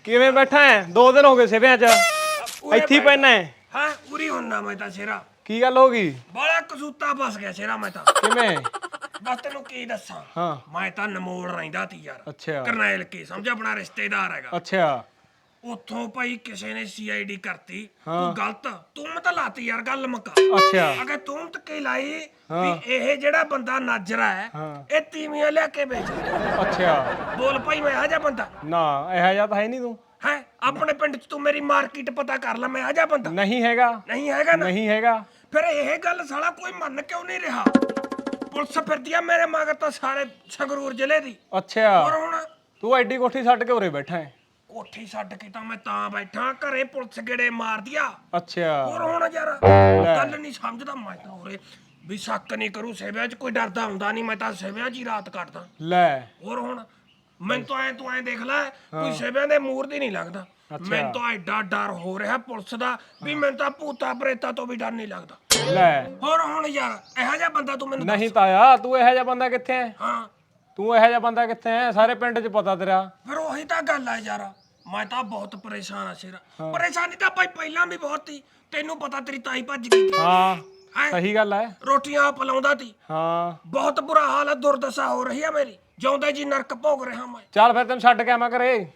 [SPEAKER 8] ਕਿਵੇਂ ਬੈਠਾ ਹੈ ਦੋ ਦਿਨ ਹੋ ਗਏ ਸਿਵਿਆਂ 'ਚ। ਇੱਥੇ ਹੀ ਪੈਣਾ ਹੈ
[SPEAKER 9] ਹਾਂ ਪੂਰੀ ਹੁੰਨਾ ਮੈਂ ਤਾਂ ਸ਼ੇਰਾ
[SPEAKER 8] ਕੀ ਗੱਲ ਹੋ ਗਈ?
[SPEAKER 9] ਬੜਾ ਕਸੂਤਾ ਫਸ ਗਿਆ ਸ਼ੇਰਾ ਮੈਂ ਤਾਂ।
[SPEAKER 8] ਕਿਵੇਂ?
[SPEAKER 9] ਬਸ ਤੈਨੂੰ ਕੀ ਦੱਸਾਂ?
[SPEAKER 8] ਹਾਂ।
[SPEAKER 9] ਮੈਂ ਤਾਂ ਨਮੋੜ ਰਹਿੰਦਾ ਤੀ ਯਾਰ।
[SPEAKER 8] ਅੱਛਾ।
[SPEAKER 9] ਕਰਨੈਲ ਕੀ ਸਮਝ ਆਪਣਾ ਰਿਸ਼ਤੇਦਾਰ ਹੈਗਾ।
[SPEAKER 8] ਅੱਛਾ।
[SPEAKER 9] ਉੱਥੋਂ ਭਾਈ ਕਿਸੇ ਨੇ ਸੀਆਈਡੀ ਕਰਤੀ। ਤੂੰ ਗਲਤ ਤੂੰ ਤਾਂ ਲਾਤੀ ਯਾਰ ਗੱਲ ਮੁਕਾ।
[SPEAKER 8] ਅੱਛਾ।
[SPEAKER 9] ਅਗੇ ਤੂੰ ਤੱਕੇ ਲਾਈ ਵੀ ਇਹ ਜਿਹੜਾ ਬੰਦਾ ਨਾਜਰਾ ਹੈ ਇਹ ਤੀਵੀਆਂ ਲਿਆ ਕੇ ਵੇਚ।
[SPEAKER 8] ਅੱਛਾ।
[SPEAKER 9] ਬੋਲ ਭਾਈ ਮੈਂ ਆ ਜਾ ਬੰਦਾ।
[SPEAKER 8] ਨਾ ਇਹੋ ਜਿਹਾ ਤਾਂ ਹੈ ਨਹੀਂ ਤੂੰ।
[SPEAKER 9] ਹੈ? ਆਪਣੇ ਪਿੰਡ ਚ ਤੂੰ ਮੇਰੀ ਮਾਰਕੀਟ ਪਤਾ ਕਰ ਲੈ ਮੈਂ ਆ ਜਾ ਬੰਦਾ।
[SPEAKER 8] ਨਹੀਂ ਹੈਗਾ।
[SPEAKER 9] ਨਹੀਂ ਹੈਗਾ ਨਾ।
[SPEAKER 8] ਨਹੀਂ ਹੈਗਾ।
[SPEAKER 9] ਫਿਰ ਇਹ ਗੱਲ ਸਾਲਾ ਕੋਈ ਮੰਨ ਕਿਉਂ ਨਹੀਂ ਰਿਹਾ? ਪੁਲਿਸ ਫਿਰਦੀ ਆ ਮੇਰੇ ਮਗਰ ਤਾਂ ਸਾਰੇ ਸੰਗਰੂਰ ਜ਼ਿਲ੍ਹੇ ਦੀ।
[SPEAKER 8] ਅੱਛਾ।
[SPEAKER 9] ਹੋਰ ਹੁਣ
[SPEAKER 8] ਤੂੰ ਐਡੀ ਕੋਠੀ ਛੱਡ ਕੇ ਉਰੇ ਬੈਠਾ ਹੈ?
[SPEAKER 9] ਕੋਠੀ ਛੱਡ ਕੇ ਤਾਂ ਮੈਂ ਤਾਂ ਬੈਠਾ ਘਰੇ ਪੁਲਿਸ ਗੇੜੇ ਮਾਰਦੀ ਆ।
[SPEAKER 8] ਅੱਛਾ।
[SPEAKER 9] ਹੋਰ ਹੁਣ ਯਾਰ ਗੱਲ ਨਹੀਂ ਸਮਝਦਾ ਮੈਂ ਤਾਂ ਉਰੇ ਵੀ ਸ਼ੱਕ ਨਹੀਂ ਕਰੂ ਸੇਵਿਆਂ 'ਚ ਕੋਈ ਡਰਦਾ ਹੁੰਦਾ ਨਹੀਂ ਮੈਂ ਤਾਂ ਸੇਵਿਆਂ 'ਚ ਹੀ ਰਾਤ ਕੱਟਦਾ।
[SPEAKER 8] ਲੈ।
[SPEAKER 9] ਹੋਰ ਹੁਣ ਮੈਨੂੰ ਤਾਂ ਐ ਤੂੰ ਐ ਦੇਖ ਲੈ ਕੋਈ ਸੇਵਿਆਂ ਦੇ ਮੂਰ ਦੀ ਨਹੀਂ ਲੱਗਦਾ। ਮੈਨੂੰ ਤਾਂ ਐਡਾ ਡਰ ਹੋ ਰਿਹਾ ਪੁਲਿਸ ਦਾ ਵੀ ਮੈਨੂੰ ਤਾਂ ਭੂਤਾ ਪ੍ਰੇਤਾ ਤੋਂ ਵੀ ਡਰ ਨਹੀਂ ਲੱਗਦਾ।
[SPEAKER 8] ਲੈ।
[SPEAKER 9] ਹੋਰ ਹੁਣ ਯਾਰ ਇਹੋ ਜਿਹਾ ਬੰਦਾ ਤੂੰ ਮੈਨੂੰ
[SPEAKER 8] ਨਹੀਂ ਤਾਇਆ ਤੂੰ ਇਹੋ ਜਿਹਾ ਬੰਦਾ ਕਿੱਥੇ ਹੈ
[SPEAKER 9] ਹਾਂ।
[SPEAKER 8] ਤੂੰ ਇਹੋ ਜਿਹਾ ਬੰਦਾ ਕਿੱਥੇ ਹੈ ਸਾਰੇ ਪਿੰਡ 'ਚ ਪਤਾ ਤੇਰਾ।
[SPEAKER 9] ਫਿਰ ਉਹੀ ਤਾਂ ਗੱਲ ਆ ਯਾਰ। ਮੈਂ ਤਾਂ ਬਹੁਤ ਪਰੇਸ਼ਾਨ ਆ ਸ਼ੇਰਾ। ਪਰੇਸ਼ਾਨੀ ਤਾਂ ਭਾਈ ਪਹਿਲਾਂ ਵੀ ਬਹੁਤ ਸੀ। ਤੈਨੂੰ ਪਤਾ ਤੇਰੀ ਤਾਈ ਭੱਜ ਗਈ
[SPEAKER 8] ਹਾਂ।
[SPEAKER 9] ਹੈਂ?
[SPEAKER 8] ਸਹੀ ਗੱਲ ਹੈ
[SPEAKER 9] ਰੋਟੀਆਂ ਪਲਾਉਂਦਾ ਤੀ
[SPEAKER 8] ਹਾਂ।
[SPEAKER 9] ਬਹੁਤ ਬੁਰਾ ਹਾਲ ਹੈ ਦੁਰਦਸ਼ਾ ਹੋ ਰਹੀ ਹੈ ਮੇਰੀ। ਜਿਉਂਦੇ ਜੀ ਨਰਕ ਭੋਗ ਰਿਹਾ ਮੈਂ।
[SPEAKER 8] ਚੱਲ ਫਿਰ ਤੈਨੂੰ ਛੱਡ ਕੇ ਆਵਾਂ ਘਰੇ।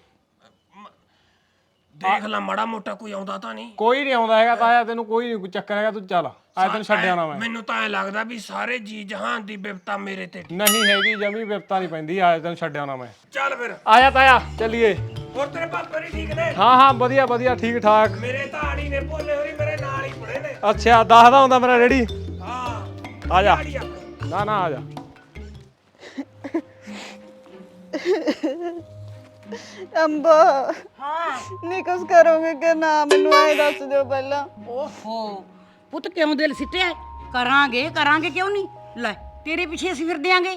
[SPEAKER 9] ਦੇਖ ਲੈ ਮਾੜਾ ਮੋਟਾ ਕੋਈ ਆਉਂਦਾ ਤਾਂ ਨਹੀਂ।
[SPEAKER 8] ਕੋਈ ਨਹੀਂ ਆਉਂਦਾ ਹੈਗਾ ਤਾਇਆ ਤੈਨੂੰ ਕੋਈ ਨਹੀਂ ਚੱਕਰ ਹੈਗਾ ਤੂੰ ਚੱਲ। ਅੱਜ ਤੈਨੂੰ ਛੱਡ ਆਉਣਾ ਮੈਂ।
[SPEAKER 9] ਮੈਨੂੰ ਤਾਂ ਐ ਲੱਗਦਾ ਵੀ ਸਾਰੇ ਜੀ ਜਹਾਨ ਦੀ ਬਿਪਤਾ ਮੇਰੇ ਤੇ
[SPEAKER 8] ਨਹੀਂ ਹੈਗੀ ਜਮੀ ਵਿਪਤਾ ਨਹੀਂ ਪੈਂਦੀ ਅੱਜ ਤੈਨੂੰ ਛੱਡ ਆਉਣਾ ਮੈਂ।
[SPEAKER 9] ਚੱਲ ਫਿਰ।
[SPEAKER 8] ਆ ਜਾ ਤਾਇਆ ਚੱਲੀਏ।
[SPEAKER 9] ਹੋਰ ਤੇਰੇ ਪਾਪੇ ਨਹੀਂ ਠੀਕ ਨੇ?
[SPEAKER 8] ਹਾਂ ਹਾਂ ਵਧੀਆ ਵਧੀਆ ਠੀਕ ਠਾਕ।
[SPEAKER 9] ਮੇਰੇ ਤਾਂ ਆੜੀ ਨੇ ਭੋਲੇ ਹੋਰੀ ਮੇਰੇ ਨਾਲ ਹੀ ਪੜੇ ਨੇ।
[SPEAKER 8] ਅੱਛਾ ਦੱਸਦਾ ਹੁੰਦਾ ਮੇਰਾ ਰੈਡੀ
[SPEAKER 9] ਹਾਂ
[SPEAKER 8] ਆ ਜਾ। ਨਾ ਨਾ ਆ ਜਾ।
[SPEAKER 10] ਅੰਬਾ ਹਾਂ। ਨਹੀਂ ਕੁਛ ਕਰੋਗੇ ਕਿ ਨਾ? ਮੈਨੂੰ ਐ ਦੱਸ ਦਿਓ ਪਹਿਲਾਂ।
[SPEAKER 7] ਓਹੋ ਪੁੱਤ ਕਿਉਂ ਦਿਲ ਸਿੱਟਿਆ? ਹੈ? ਕਰਾਂਗੇ ਕਰਾਂਗੇ ਕਿਉਂ ਨਹੀਂ? ਲੈ ਤੇਰੇ ਪਿੱਛੇ ਅਸੀਂ ਫਿਰਦੇ ਆਂਗੇ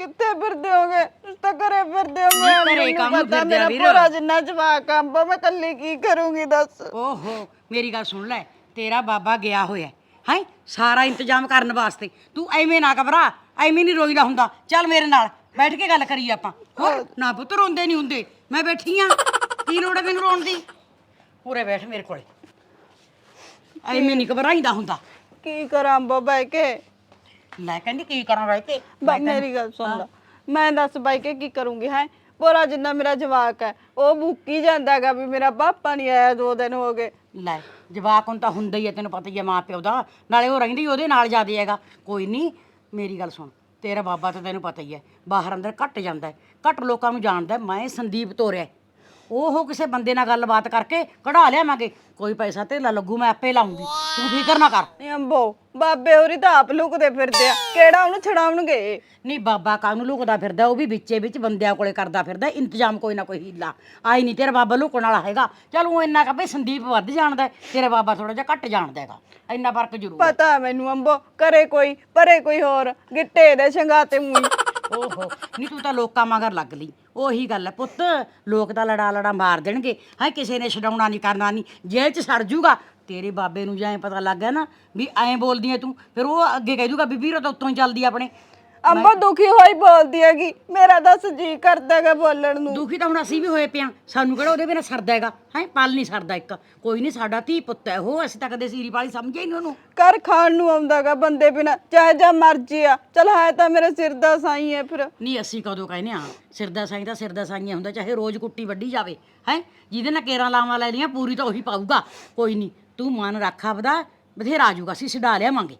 [SPEAKER 10] ਕਿੱਥੇ ਫਿਰਦੇ ਹੋਗੇ ਤੁਸੀਂ ਤਾਂ ਘਰੇ ਫਿਰਦੇ ਹੋਗੇ
[SPEAKER 7] ਨਹੀਂ, ਘਰੇ
[SPEAKER 10] ਮੈਨੂੰ
[SPEAKER 7] ਕੰਮ
[SPEAKER 10] ਪਤਾ
[SPEAKER 7] ਫਿਰਦੇ ਆ
[SPEAKER 10] ਮੇਰਾ
[SPEAKER 7] ਵੀਰ।
[SPEAKER 10] ਪੂਰਾ ਜਿੰਨਾ ਜਵਾਕ ਅੰਬਾ ਮੈਂ ਇਕੱਲੀ ਕੀ ਕਰੂੰਗੀ ਦੱਸ।
[SPEAKER 7] ਓਹੋ
[SPEAKER 11] ਮੇਰੀ ਗੱਲ ਸੁਣ ਲੈ ਤੇਰਾ ਬਾਬਾ ਗਿਆ ਹੋਇਆ ਹੈ? ਸਾਰਾ ਇੰਤਜ਼ਾਮ ਕਰਨ ਵਾਸਤੇ। ਤੂੰ ਐਵੇਂ ਨਾ ਘਬਰਾ ਐਵੇਂ ਨਹੀਂ ਰੋਈਦਾ ਹੁੰਦਾ। ਚੱਲ ਮੇਰੇ ਨਾਲ ਬੈਠ ਕੇ ਗੱਲ ਕਰੀਏ ਆਪਾਂ। ਹੋਰ ਨਾ ਪੁੱਤ ਰੋਂਦੇ ਨਹੀਂ ਹੁੰਦੇ। ਮੈਂ ਬੈਠੀ ਆ। ਕੀ ਲੋੜ ਹੈ ਮੈਨੂੰ ਰੋਣ ਦੀ? ਉਰੇ ਬੈਠ ਮੇਰੇ ਕੋਲੇ। ਐਵੇਂ ਨਹੀਂ ਘਬਰਾਈਦਾ ਹੁੰਦਾ।
[SPEAKER 10] ਕੀ ਕਰਾਂ ਅੰਬੋ ਬਹਿ ਕੇ?
[SPEAKER 11] ਲੈ ਕਹਿੰਦੀ ਕੀ ਕਰਾਂ ਰਹਿ ਕੇ
[SPEAKER 10] ਬਾ ਮੇਰੀ ਗੱਲ ਸੁਣ ਲੈ। ਮੈਂ ਦੱਸ ਬਾਈ ਕੇ ਕੀ ਕਰੂੰਗੀ ਹੈ? ਪੋਰਾ ਜਿੰਨਾ ਮੇਰਾ ਜਵਾਕ ਹੈ ਉਹ ਮੁੱਕੀ ਜਾਂਦਾਗਾ ਵੀ ਮੇਰਾ ਪਾਪਾ ਨਹੀਂ ਆਇਆ ਦੋ ਦਿਨ ਹੋ ਗਏ।
[SPEAKER 11] ਲੈ ਜਵਾਕ ਹੁਣ ਤਾਂ ਹੁੰਦਾ ਹੀ ਹੈ ਤੈਨੂੰ ਪਤਾ ਹੀ ਹੈ ਮਾਂ ਪਿਓ ਦਾ। ਨਾਲੇ ਉਹ ਰਹਿੰਦੀ ਉਹਦੇ ਨਾਲ ਜਾਂਦੇ ਹੈਗਾ। ਕੋਈ ਨਹੀਂ ਮੇਰੀ ਗੱਲ ਸੁਣ। ਤੇਰਾ ਬਾਬਾ ਤਾਂ ਤੈਨੂੰ ਪਤਾ ਹੀ ਹੈ, ਬਾਹਰ ਅੰਦਰ ਘੱਟ ਜਾਂਦਾ ਹੈ, ਘੱਟ ਲੋਕਾਂ ਨੂੰ ਜਾਣਦਾ ਹੈ। ਮੈਂ ਸੰਦੀਪ ਤੋਰਿਆ ਉਹ ਕਿਸੇ ਬੰਦੇ ਨਾਲ ਗੱਲਬਾਤ ਕਰਕੇ ਕਢਾ ਲਿਆਵਾਂਗੇ। ਕੋਈ ਪੈਸਾ ਤੇ ਲੱਗੂ ਮੈਂ ਆਪੇ ਲਾਉਂਗੀ। ਤੂੰ ਫਿਕਰ ਨਾ ਕਰ।
[SPEAKER 10] ਨਹੀਂ ਅੰਬੋ ਬਾਬੇ ਹੋਰੀ ਤਾਂ ਆਪ ਲੁਕਦੇ ਫਿਰਦੇ ਆ। ਕਿਹੜਾ ਉਹਨੂੰ ਛਡਾਉਣਗੇ?
[SPEAKER 11] ਨਹੀਂ ਬਾਬਾ ਕਾਹਨੂੰ ਲੁਕਦਾ ਫਿਰਦਾ ਉਹ ਵੀ ਵਿੱਚੇ ਵਿੱਚ ਬੰਦਿਆਂ ਕੋਲੇ ਕਰਦਾ ਫਿਰਦਾ ਇੰਤਜ਼ਾਮ ਕੋਈ ਨਾ ਕੋਈ ਹੀਲਾ। ਆਈ ਨਹੀਂ ਤੇਰਾ ਬਾਬਾ ਲੁਕਣ ਵਾਲਾ ਹੈਗਾ। ਚਲ ਉਹ ਇੰਨਾ ਕਹੇ ਸੰਦੀਪ ਵੱਧ ਜਾਣਦਾ ਹੈ, ਤੇਰਾ ਬਾਬਾ ਥੋੜਾ ਜਿਹਾ ਘੱਟ ਜਾਣਦਾ ਹੈਗਾ। ਇੰਨਾ ਫ਼ਰਕ ਜ਼ਰੂਰ ਹੈ।
[SPEAKER 10] ਪਤਾ ਮੈਨੂੰ ਅੰਬੋ ਕਰੇ ਕੋਈ ਪਰੇ ਕੋਈ ਹੋਰ ਗਿੱਟੇ ਦੇ ਸ਼ੰਗਾਤੇ ਮੂੰਹ
[SPEAKER 11] ਓਹੋ ਨਹੀਂ ਤੂੰ ਤਾਂ ਲੋਕਾਂ ਮਗਰ ਲੱਗ ਲਈ। ਉਹੀ ਗੱਲ ਹੈ ਪੁੱਤ, ਲੋਕ ਤਾਂ ਲੜਾ ਲੜਾ ਮਾਰ ਦੇਣਗੇ। ਹਾਂ ਕਿਸੇ ਨੇ ਛਡਾਉਣਾ ਨਹੀਂ ਕਰਨਾ ਨਹੀਂ ਜੇਲ੍ਹ 'ਚ ਸੜ ਜੂਗਾ। ਤੇਰੇ ਬਾਬੇ ਨੂੰ ਜਾਂ ਪਤਾ ਲੱਗ ਗਿਆ ਨਾ ਵੀ ਐਂ ਬੋਲਦੀ ਐ ਤੂੰ, ਫਿਰ ਉਹ ਅੱਗੇ ਕਹਿ ਦੂਗਾ ਬੀਬੀ ਰੋ ਤਾਂ ਉੱਤੋਂ ਹੀ ਚੱਲਦੀ ਆਪਣੇ।
[SPEAKER 10] ਅੰਬੋ ਦੁਖੀ ਹੋਈ ਬੋਲਦੀ ਹੈਗੀ। ਮੇਰਾ ਦੱਸ ਜੀ ਕਰਦਾਗਾ ਬੋਲਣ ਨੂੰ।
[SPEAKER 11] ਦੁਖੀ ਤਾਂ ਹੁਣ ਅਸੀਂ ਵੀ ਹੋਏ ਪਿਆ। ਸਾਨੂੰ ਕਿਹੜਾ ਉਹਦੇ ਬਿਨਾ ਸਰਦਾ ਹੈਗਾ? ਹੈ? ਪਲ ਨਹੀਂ ਸਰਦਾ ਇੱਕ। ਕੋਈ ਨਹੀਂ ਸਾਡਾ ਧੀ ਪੁੱਤ ਹੈ। ਉਹ ਅਸੀਂ ਤਾਂ ਕਦੇ ਸੀਰੀ ਵਾਲੀ ਸਮਝਿਆ ਹੀ ਨਹੀਂ ਉਹਨੂੰ।
[SPEAKER 10] ਕਰ ਖਾਣ ਨੂੰ ਆਉਂਦਾਗਾ ਬੰਦੇ ਬਿਨਾ। ਚਾਹੇ ਜਾਂ ਮਰਜ਼ੀ ਆ। ਚਲ ਹੈ ਤਾਂ ਮੇਰੇ ਸਿਰ ਦਾ ਸਾਈ ਹੈ ਫਿਰ।
[SPEAKER 11] ਨਹੀਂ ਅਸੀਂ ਕਦੋਂ ਕਹਿੰਦੇ ਆ ਸਿਰ ਦਾ ਸਾਈਂ ਤਾਂ ਸਿਰ ਦਾ ਸਾਈਂ ਹੁੰਦਾ। ਚਾਹੇ ਰੋਜ਼ ਕੁੱਟੀ ਵੱਢੀ ਜਾਵੇ। ਹੈ? ਜਿਹਦੇ ਨਾਲ ਕੇਰਾਂ ਲਾਵਾਂ ਲੈ ਲੀਆਂ ਪੂਰੀ ਤਾਂ ਉਹੀ ਪਾਊਗਾ। ਕੋਈ ਨਹੀਂ ਤੂੰ ਮਨ ਰੱਖ ਆਪਦਾ। ਬਥੇਰਾ ਆ ਜਾਊਗਾ। ਅਸੀਂ ਛਡਾ ਲਿਆਵਾਂਗੇ।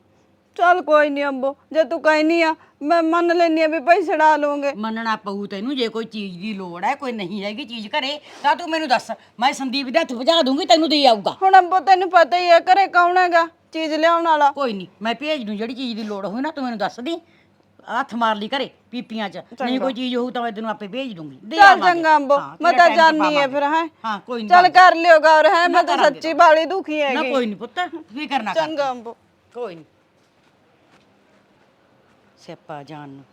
[SPEAKER 10] ਚਲ ਕੋਈ ਨਹੀਂ ਅੰਬੋ। ਜੇ ਤੂੰ ਕਹਿਨੀ ਆ ਮੈਂ ਮੰਨ ਲੈਨੀ ਆ ਵੀ ਭਾਈ ਛਡਾ ਲਵਾਂਗੇ।
[SPEAKER 11] ਮੰਨਣਾ ਪਊ ਤੈਨੂੰ ਜੇ ਕੋਈ ਚੀਜ਼ ਦੀ ਲੋੜ ਹੈ ਕੋਈ ਨਹੀਂ ਹੈਗੀ ਚੀਜ਼ ਘਰੇ ਤਾਂ ਤੂੰ ਮੈਨੂੰ ਦੱਸ ਮੈਂ ਸੰਦੀਪ ਦੇ ਹੱਥ ਭਜਾ ਦੂੰਗੀ ਤੈਨੂੰ ਦੇ ਆਊਗਾ।
[SPEAKER 10] ਹੁਣ ਅੰਬੋ ਤੈਨੂੰ ਪਤਾ ਹੀ ਹੈ ਘਰੇ ਕੌਣ ਹੈਗਾ ਚੀਜ਼ ਲਿਆਉਣ ਵਾਲਾ।
[SPEAKER 11] ਕੋਈ ਨਹੀਂ ਮੈਂ ਭੇਜ ਦੂੰ ਜਿਹੜੀ ਚੀਜ਼ ਦੀ ਲੋੜ ਹੋਵੇ ਨਾ ਤੂੰ ਮੈਨੂੰ ਦੱਸ ਦੀ। ਹੱਥ ਮਾਰ ਲਈ ਘਰੇ ਪੀਪੀਆਂ 'ਚ। ਨਹੀਂ ਕੋਈ ਚੀਜ਼ ਹੋਊ ਤਾਂ ਮੈਂ ਤੈਨੂੰ ਆਪੇ ਭੇਜ ਦੂੰਗੀ। ਦੇ
[SPEAKER 10] ਚੱਲ
[SPEAKER 11] ਆਵਾਂਗੇ।
[SPEAKER 10] ਚੰਗਾ ਅੰਬੋ
[SPEAKER 11] ਹਾਂ,
[SPEAKER 10] ਮੈਂ
[SPEAKER 11] ਤੇਰਾ
[SPEAKER 10] ਤਾਂ
[SPEAKER 11] time
[SPEAKER 10] ਜਾਣੀ ਹੈ। ਫਿਰ ਹੈ।
[SPEAKER 11] ਹਾਂ ਕੋਈ ਨਹੀਂ
[SPEAKER 10] ਚੱਲ ਕਰ ਲਿਓ ਗੌਰ ਹੈ ਮੈਂ ਤਾਂ। ਸੱਚੀ ਬਾਲੀ ਦੁਖੀ
[SPEAKER 11] ਨਾ
[SPEAKER 10] ਹੈਗੀ।
[SPEAKER 11] ਕੋਈ ਨਹੀਂ ਪੁੱਤ ਫਿਕਰ ਨਾ ਕਰ
[SPEAKER 10] ਚੰਗਾ ਅੰਬੋ।
[SPEAKER 11] ਕੋਈ ਨਹੀਂ ਸਿਆਪਾ ਜਾਣ ਨੂੰ।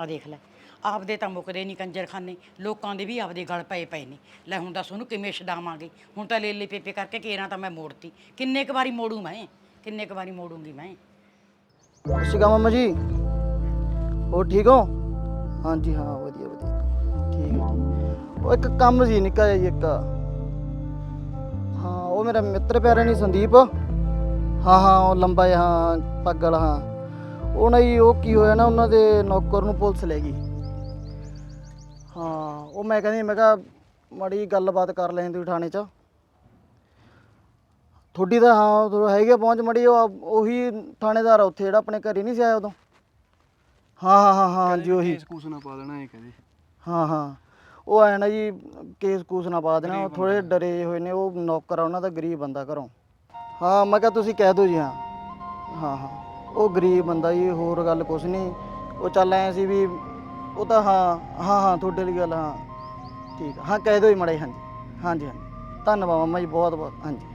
[SPEAKER 11] ਆ ਦੇਖ ਲੈ, ਆਪਦੇ ਤਾਂ ਮੁੱਕਦੇ ਨਹੀਂ ਕੰਜਰਖਾਨੇ, ਲੋਕਾਂ ਦੇ ਵੀ ਆਪਦੇ ਗਲ ਪਏ ਪਏ ਨੇ। ਲੈ ਹੁਣ ਦੱਸ ਉਹਨੂੰ ਕਿਵੇਂ ਛਡਾਵਾਂਗੇ? ਹੁਣ ਤਾਂ ਲੇਲੇ ਪੇਪੇ ਕਰਕੇ ਕੇਰਾਂ ਤਾਂ ਮੈਂ ਮੋੜਤੀ। ਕਿੰਨੇ ਕੁ ਵਾਰੀ ਮੋੜੂ ਮੈਂ? ਕਿੰਨੇ ਕੁ ਵਾਰੀ ਮੋੜੂੰਗੀ ਮੈਂ?
[SPEAKER 12] ਸਤਿ ਸ਼੍ਰੀ ਜੀ। ਹੋਰ ਠੀਕ ਹੋ? ਹਾਂਜੀ, ਹਾਂ, ਵਧੀਆ ਵਧੀਆ। ਠੀਕ ਹੈ ਜੀ। ਉਹ ਇੱਕ ਕੰਮ ਸੀ, ਨਿੱਕਾ ਜਿਹਾ ਜੀ ਇੱਕ। ਹਾਂ, ਉਹ ਮੇਰਾ ਮਿੱਤਰ ਪਿਆਰਾ ਨਹੀਂ ਸੰਦੀਪ। ਹਾਂ ਹਾਂ, ਉਹ ਲੰਬਾ ਜਿਹਾ, ਹਾਂ, ਪੱਗ ਵਾਲਾ, ਹਾਂ। ਉਹ ਨਾ ਜੀ ਉਹ ਕੀ ਹੋਇਆ ਨਾ ਉਹਨਾਂ ਦੇ ਨੌਕਰ ਨੂੰ ਪੁਲਿਸ ਲੈ ਗਈ। ਹਾਂ ਉਹ ਮੈਂ ਕਹਿੰਦੀ ਮੈਂ ਕਿਹਾ ਮਾੜੀ ਗੱਲਬਾਤ ਕਰ ਲੈਂਦੇ ਤੁਸੀਂ ਥਾਣੇ 'ਚ। ਤੁਹਾਡੀ ਤਾਂ ਹਾਂ ਥੋੜਾ ਹੈਗੇ ਪਹੁੰਚ ਮੜੀ ਉਹ ਉਹੀ ਥਾਣੇਦਾਰ ਆ ਉੱਥੇ ਜਿਹੜਾ ਆਪਣੇ ਘਰੇ ਨਹੀਂ ਸੀ ਆਇਆ ਉਦੋਂ। ਹਾਂ ਹਾਂ ਹਾਂ ਹਾਂ ਜੀ ਉਹੀ। ਕੇਸ ਕੂਸ ਨਾ ਪਾ ਦੇਣਾ ਇਹ ਕਹਦੇ। ਹਾਂ ਹਾਂ। ਉਹ ਆਇਆ ਨਾ ਜੀ ਕੇਸ ਕੂਸ ਨਾ ਪਾ ਦੇਣਾ ਉਹ ਥੋੜੇ ਡਰੇ ਹੋਏ ਨੇ ਉਹ ਨੌਕਰ ਆ ਉਹਨਾਂ ਦਾ ਗਰੀਬ ਬੰਦਾ ਘਰੋਂ। ਹਾਂ ਮੈਂ ਕਿਹਾ ਤੁਸੀਂ ਕਹਿ ਦਿਓ ਜੀ ਹਾਂ। ਹਾਂ ਹਾਂ। ਉਹ ਗਰੀਬ ਬੰਦਾ ਜੀ ਹੋਰ ਗੱਲ ਕੁਛ ਨਹੀਂ। ਉਹ ਚੱਲ ਐ ਸੀ ਵੀ ਉਹ ਤਾਂ ਹਾਂ ਹਾਂ ਹਾਂ ਤੁਹਾਡੇ ਲਈ ਗੱਲ ਹਾਂ। ਠੀਕ ਆ। ਹਾਂ ਕਹਿ ਦਿਓ ਜੀ ਮੜੇ ਹਾਂਜੀ। ਹਾਂਜੀ ਹਾਂਜੀ। ਧੰਨਵਾਦ ਮਾਮਾ ਜੀ ਬਹੁਤ ਬਹੁਤ ਹਾਂਜੀ।